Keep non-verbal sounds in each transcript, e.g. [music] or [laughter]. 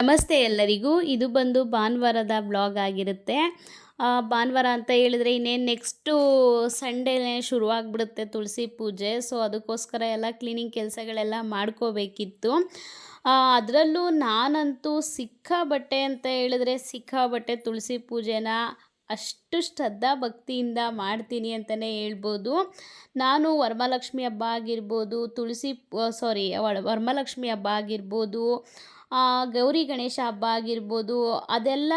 ನಮಸ್ತೆ ಎಲ್ಲರಿಗೂ. ಇದು ಬಂದು ಭಾನುವಾರದ ಬ್ಲಾಗ್ ಆಗಿರುತ್ತೆ. ಭಾನುವಾರ ಅಂತ ಹೇಳಿದ್ರೆ ಇನ್ನೇನು ನೆಕ್ಸ್ಟು ಸಂಡೇನೇ ಶುರುವಾಗ್ಬಿಡುತ್ತೆ ತುಳಸಿ ಪೂಜೆ. ಸೊ ಅದಕ್ಕೋಸ್ಕರ ಎಲ್ಲ ಕ್ಲೀನಿಂಗ್ ಕೆಲಸಗಳೆಲ್ಲ ಮಾಡ್ಕೋಬೇಕಿತ್ತು. ಅದರಲ್ಲೂ ನಾನಂತೂ ಸಿಕ್ಕಾಬಟ್ಟೆ ಅಂತ ಹೇಳಿದ್ರೆ ಸಿಕ್ಕಾಬಟ್ಟೆ ತುಳಸಿ ಪೂಜೆನ ಅಷ್ಟು ಶ್ರದ್ಧಾ ಭಕ್ತಿಯಿಂದ ಮಾಡ್ತೀನಿ ಅಂತಲೇ ಹೇಳ್ಬೋದು. ನಾನು ವರಮಹಾಲಕ್ಷ್ಮಿ ಹಬ್ಬ ಆಗಿರ್ಬೋದು, ತುಳಸಿ ಸಾರಿ ವರಮಹಾಲಕ್ಷ್ಮಿ ಹಬ್ಬ ಆಗಿರ್ಬೋದು ಗೌರಿ ಗಣೇಶ ಹಬ್ಬ ಆಗಿರ್ಬೋದು, ಅದೆಲ್ಲ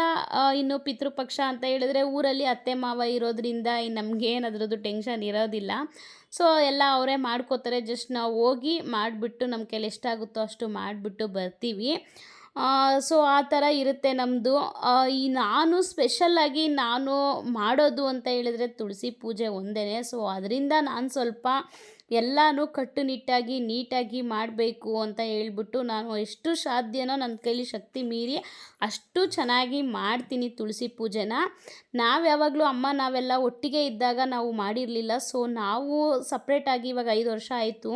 ಇನ್ನು ಪಿತೃಪಕ್ಷ ಅಂತ ಹೇಳಿದ್ರೆ ಊರಲ್ಲಿ ಅತ್ತೆ ಮಾವ ಇರೋದ್ರಿಂದ ನಮಗೇನು ಅದರದ್ದು ಟೆನ್ಷನ್ ಇರೋದಿಲ್ಲ. ಸೊ ಎಲ್ಲ ಅವರೇ ಮಾಡ್ಕೋತಾರೆ. ಜಸ್ಟ್ ನಾವು ಹೋಗಿ ಮಾಡಿಬಿಟ್ಟು ನಮ್ಮ ಕೈಲಿ ಎಷ್ಟಾಗುತ್ತೋ ಅಷ್ಟು ಮಾಡಿಬಿಟ್ಟು ಬರ್ತೀವಿ. ಸೊ ಆ ಥರ ಇರುತ್ತೆ ನಮ್ಮದು ಈ ನಾನು ಸ್ಪೆಷಲ್ಲಾಗಿ ನಾನು ಮಾಡೋದು ಅಂತ ಹೇಳಿದ್ರೆ ತುಳಸಿ ಪೂಜೆ ಒಂದೇ ಸೊ ಅದರಿಂದ ನಾನು ಸ್ವಲ್ಪ ಎಲ್ಲನೂ ಕಟ್ಟುನಿಟ್ಟಾಗಿ, ನೀಟಾಗಿ ಮಾಡಬೇಕು ಅಂತ ಹೇಳ್ಬಿಟ್ಟು ನಾನು ಎಷ್ಟು ಸಾಧ್ಯನೋ ನನ್ನ ಕೈಲಿ ಶಕ್ತಿ ಮೀರಿ ಅಷ್ಟು ಚೆನ್ನಾಗಿ ಮಾಡ್ತೀನಿ ತುಳಸಿ ಪೂಜೆನ. ನಾವು ಯಾವಾಗಲೂ ಅಮ್ಮ ನಾವೆಲ್ಲ ಒಟ್ಟಿಗೆ ಇದ್ದಾಗ ನಾವು ಮಾಡಿರಲಿಲ್ಲ. ಸೊ ನಾವು ಸಪ್ರೇಟಾಗಿ ಇವಾಗ ಐದು ವರ್ಷ ಆಯಿತು.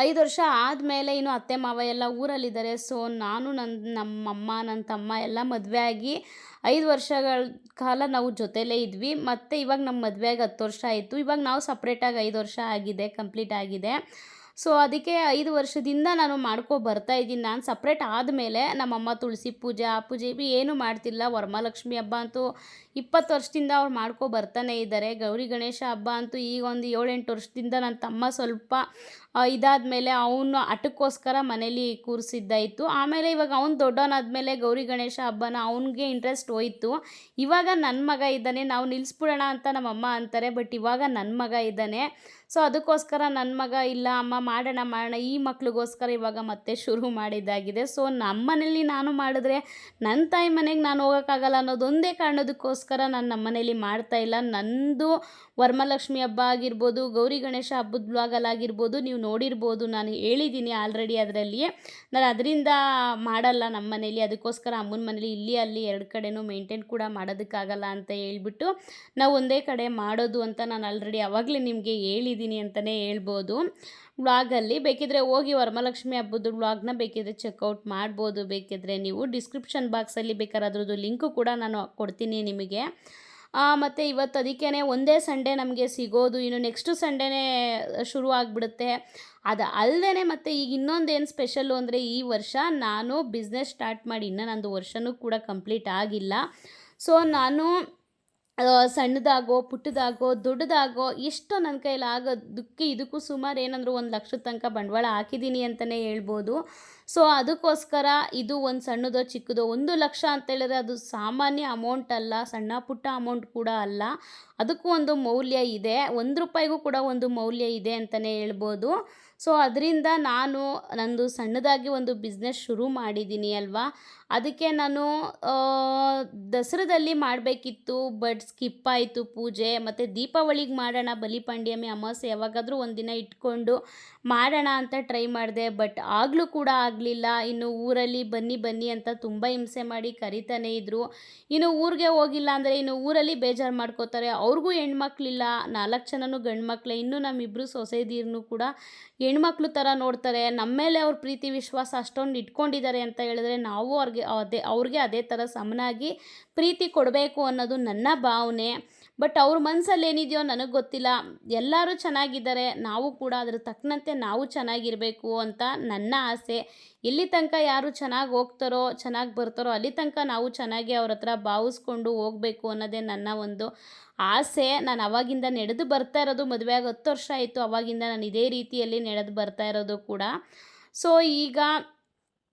ಐದು ವರ್ಷ ಆದಮೇಲೆ ಇನ್ನು ಅತ್ತೆ ಮಾವ ಎಲ್ಲ ಊರಲ್ಲಿದ್ದಾರೆ. ಸೊ ನಾನು ನನ್ನ ನಮ್ಮಮ್ಮ ನನ್ನ ತಮ್ಮ ಎಲ್ಲ ಮದುವೆ ಆಗಿ ಐದು ವರ್ಷಗಳ ಕಾಲ ನಾವು ಜೊತೆಲೇ ಇದ್ವಿ. ಮತ್ತು ಇವಾಗ ನಮ್ಮ ಮದುವೆಯಾಗಿ ಹತ್ತು ವರ್ಷ ಆಯಿತು. ಇವಾಗ ನಾವು ಸಪ್ರೇಟಾಗಿ ಐದು ವರ್ಷ ಆಗಿದೆ ಕಂಪ್ಲೀಟ್ ಆಗಿದೆ. ಸೊ ಅದಕ್ಕೆ ಐದು ವರ್ಷದಿಂದ ನಾನು ಮಾಡ್ಕೊ ಬರ್ತಾ ಇದ್ದೀನಿ. ನಾನು ಸಪ್ರೇಟ್ ಆದಮೇಲೆ ನಮ್ಮಮ್ಮ ತುಳಸಿ ಪೂಜೆ, ಆ ಪೂಜೆ ಬಿ ಏನೂ ಮಾಡ್ತಿಲ್ಲ. ವರಮಹಾಲಕ್ಷ್ಮಿ ಹಬ್ಬ ಅಂತೂ ಇಪ್ಪತ್ತು ವರ್ಷದಿಂದ ಅವ್ರು ಮಾಡ್ಕೊ ಬರ್ತಾನೆ ಇದ್ದಾರೆ. ಗೌರಿ ಗಣೇಶ ಹಬ್ಬ ಅಂತೂ ಈಗ ಒಂದು ಏಳೆಂಟು ವರ್ಷದಿಂದ ನನ್ನ ತಮ್ಮ ಸ್ವಲ್ಪ ಇದಾದ ಮೇಲೆ ಅವನು ಹಠಕ್ಕೋಸ್ಕರ ಮನೇಲಿ ಕೂರಿಸಿದ್ದಾಯಿತು. ಆಮೇಲೆ ಇವಾಗ ಅವ್ನು ದೊಡ್ಡವನಾದ್ಮೇಲೆ ಗೌರಿ ಗಣೇಶ ಹಬ್ಬನ ಅವನಿಗೆ ಇಂಟ್ರೆಸ್ಟ್ ಹೋಯಿತು. ಇವಾಗ ನನ್ನ ಮಗ ಇದ್ದಾನೆ. ನಾವು ನಿಲ್ಲಿಸ್ಬಿಡೋಣ ಅಂತ ನಮ್ಮಮ್ಮ ಅಂತಾರೆ ಬಟ್ ಇವಾಗ ನನ್ನ ಮಗ ಇದ್ದಾನೆ. ಸೊ ಅದಕ್ಕೋಸ್ಕರ ನನ್ನ ಮಗ ಇಲ್ಲ, ಅಮ್ಮ ಮಾಡೋಣ ಮಾಡೋಣ, ಈ ಮಕ್ಳಿಗೋಸ್ಕರ ಇವಾಗ ಮತ್ತೆ ಶುರು ಮಾಡಿದ್ದಾಗಿದೆ. ಸೊ ನಮ್ಮ ಮನೇಲಿ ನಾನು ಮಾಡಿದ್ರೆ ನನ್ನ ತಾಯಿ ಮನೆಗೆ ನಾನು ಹೋಗೋಕ್ಕಾಗಲ್ಲ ಅನ್ನೋದೊಂದೇ ಕಾರಣದಕ್ಕೋಸ್ಕರ ನಾನು ನಮ್ಮ ಮನೇಲಿ ಮಾಡ್ತಾ ಇಲ್ಲ. ನಂದು ವರಮಹಾಲಕ್ಷ್ಮಿ ಹಬ್ಬ ಆಗಿರ್ಬೋದು, ಗೌರಿ ಗಣೇಶ ಹಬ್ಬದ ಬ್ಲಾಗಲ್ಲಾಗಿರ್ಬೋದು ನೀವು ನೋಡಿರ್ಬೋದು, ನಾನು ಹೇಳಿದ್ದೀನಿ ಆಲ್ರೆಡಿ ಅದರಲ್ಲಿ ನಾನು ಅದರಿಂದ ಮಾಡಲ್ಲ ನಮ್ಮ ಮನೇಲಿ ಅದಕ್ಕೋಸ್ಕರ ಅಮ್ಮನ ಮನೇಲಿ ಇಲ್ಲಿ ಅಲ್ಲಿ ಎರಡು ಕಡೆನೂ ಮೇಂಟೈನ್ ಕೂಡ ಮಾಡೋದಕ್ಕಾಗಲ್ಲ ಅಂತ ಹೇಳ್ಬಿಟ್ಟು ನಾವು ಒಂದೇ ಕಡೆ ಮಾಡೋದು ಅಂತ ನಾನು ಆಲ್ರೆಡಿ ಅವಾಗಲೇ ನಿಮಗೆ ಹೇಳಿದ್ದೀನಿ ಅಂತಲೇ ಹೇಳ್ಬೋದು. ವ್ಲಾಗಲ್ಲಿ ಬೇಕಿದ್ರೆ ಹೋಗಿ ವರಮಹಾಲಕ್ಷ್ಮಿ ಹಬ್ಬದ ವ್ಲಾಗ್ನ ಬೇಕಿದ್ರೆ ಚೆಕ್ಔಟ್ ಮಾಡ್ಬೋದು. ಬೇಕಿದ್ರೆ ನೀವು ಡಿಸ್ಕ್ರಿಪ್ಷನ್ ಬಾಕ್ಸಲ್ಲಿ ಬೇಕಾದ್ರೆ ಅದ್ರದ್ದು ಲಿಂಕು ಕೂಡ ನಾನು ಕೊಡ್ತೀನಿ ನಿಮಗೆ. ಮತ್ತು ಇವತ್ತು ಅದಕ್ಕೇ ಒಂದೇ ಸಂಡೇ ನಮಗೆ ಸಿಗೋದು. ಇನ್ನು ನೆಕ್ಸ್ಟು ಸಂಡೇನೇ ಶುರು ಆಗಿಬಿಡುತ್ತೆ. ಅದು ಅಲ್ಲದೆ ಮತ್ತು ಈಗ ಇನ್ನೊಂದೇನು ಸ್ಪೆಷಲ್ಲು ಅಂದರೆ ಈ ವರ್ಷ ನಾನು ಬಿಸ್ನೆಸ್ ಸ್ಟಾರ್ಟ್ ಮಾಡಿ ಇನ್ನೂ ನಂದು ವರ್ಷನೂ ಕೂಡ ಕಂಪ್ಲೀಟ್ ಆಗಿಲ್ಲ. ಸೊ ನಾನು ಸಣ್ಣದಾಗೋ, ಪುಟ್ಟದಾಗೋ, ದೊಡ್ಡದಾಗೋ, ಎಷ್ಟೋ ನನ್ನ ಕೈಯಲ್ಲಿ ಆಗೋದಕ್ಕೆ ಇದಕ್ಕೂ ಸುಮಾರು ಏನಂದ್ರು ಒಂದು ಲಕ್ಷದ ತನಕ ಬಂಡವಾಳ ಹಾಕಿದ್ದೀನಿ ಅಂತಲೇ ಹೇಳ್ಬೋದು. ಸೊ ಅದಕ್ಕೋಸ್ಕರ ಇದು ಒಂದು ಸಣ್ಣದೋ, ಚಿಕ್ಕದೋ ಒಂದು ಲಕ್ಷ ಅಂತ ಹೇಳಿದ್ರೆ ಅದು ಸಾಮಾನ್ಯ ಅಮೌಂಟ್ ಅಲ್ಲ, ಸಣ್ಣ ಪುಟ್ಟ ಅಮೌಂಟ್ ಕೂಡ ಅಲ್ಲ. ಅದಕ್ಕೂ ಒಂದು ಮೌಲ್ಯ ಇದೆ. ಒಂದು ರೂಪಾಯಿಗೂ ಕೂಡ ಒಂದು ಮೌಲ್ಯ ಇದೆ ಅಂತಲೇ ಹೇಳ್ಬೋದು. ಸೊ ಅದರಿಂದ ನಾನು ನಂದು ಸಣ್ಣದಾಗಿ ಒಂದು ಬಿಸ್ನೆಸ್ ಶುರು ಮಾಡಿದ್ದೀನಿ ಅಲ್ವಾ? ಅದಕ್ಕೆ ನಾನು ದಸರಾದಲ್ಲಿ ಮಾಡಬೇಕಿತ್ತು ಬಟ್ ಸ್ಕಿಪ್ ಆಯಿತು ಪೂಜೆ. ಮತ್ತು ದೀಪಾವಳಿಗೆ ಮಾಡೋಣ ಬಲಿಪಾಂಡ್ಯಮಿ ಅಮಾವಾಸ್ಯೆ ಯಾವಾಗಾದರೂ ಒಂದಿನ ಇಟ್ಕೊಂಡು ಮಾಡೋಣ ಅಂತ ಟ್ರೈ ಮಾಡಿದೆ. ಬಟ್ ಆಗಲೂ ಕೂಡ ಆಗಲಿಲ್ಲ. ಇನ್ನು ಊರಲ್ಲಿ ಬನ್ನಿ ಬನ್ನಿ ಅಂತ ತುಂಬ ಹಿಂಸೆ ಮಾಡಿ ಕರಿತಾನೆ ಇದ್ದರು ಇನ್ನು ಊರಿಗೆ ಹೋಗಿಲ್ಲ ಅಂದರೆ ಇನ್ನು ಊರಲ್ಲಿ ಬೇಜಾರು ಮಾಡ್ಕೋತಾರೆ. ಅವ್ರಿಗೂ ಹೆಣ್ಮಕ್ಳಿಲ್ಲ. ನಾಲ್ಕು ಜನನೂ ಗಂಡು ಮಕ್ಕಳೇ ಇನ್ನೂ ನಮ್ಮಿಬ್ಬರು ಸೊಸೈದಿರ್ನು ಕೂಡ ಹೆಣ್ಮಕ್ಳು ಥರ ನೋಡ್ತಾರೆ ನಮ್ಮ ಮೇಲೆ ಅವ್ರ ಪ್ರೀತಿ, ವಿಶ್ವಾಸ ಅಷ್ಟೊಂದು ಇಟ್ಕೊಂಡಿದ್ದಾರೆ ಅಂತ ಹೇಳಿದ್ರೆ ನಾವು ಅವ್ರಿಗೆ ಅದೇ ಅವ್ರಿಗೆ ಅದೇ ಥರ ಸಮನಾಗಿ ಪ್ರೀತಿ ಕೊಡಬೇಕು ಅನ್ನೋದು ನನ್ನ ಭಾವನೆ. ಬಟ್ ಅವ್ರ ಮನಸ್ಸಲ್ಲಿ ಏನಿದೆಯೋ ನನಗೆ ಗೊತ್ತಿಲ್ಲ. ಎಲ್ಲರೂ ಚೆನ್ನಾಗಿದ್ದಾರೆ. ನಾವು ಕೂಡ ಅದ್ರ ತಕ್ಕನಂತೆ ನಾವು ಚೆನ್ನಾಗಿರಬೇಕು ಅಂತ ನನ್ನ ಆಸೆ. ಎಲ್ಲಿ ತನಕ ಯಾರು ಚೆನ್ನಾಗಿ ಹೋಗ್ತಾರೋ, ಚೆನ್ನಾಗಿ ಬರ್ತಾರೋ ಅಲ್ಲಿ ತನಕ ನಾವು ಚೆನ್ನಾಗಿ ಅವ್ರ ಹತ್ರ ಭಾವಿಸ್ಕೊಂಡು ಹೋಗಬೇಕು ಅನ್ನೋದೇ ನನ್ನ ಒಂದು ಆಸೆ. ನಾನು ಅವಾಗಿಂದ ನಡೆದು ಬರ್ತಾ ಇರೋದು ಮದುವೆಯಾಗಿ ಹತ್ತು ವರ್ಷ ಆಯಿತು. ಅವಾಗಿಂದ ನಾನು ಇದೇ ರೀತಿಯಲ್ಲಿ ನಡೆದು ಬರ್ತಾ ಇರೋದು ಕೂಡ. ಸೊ ಈಗ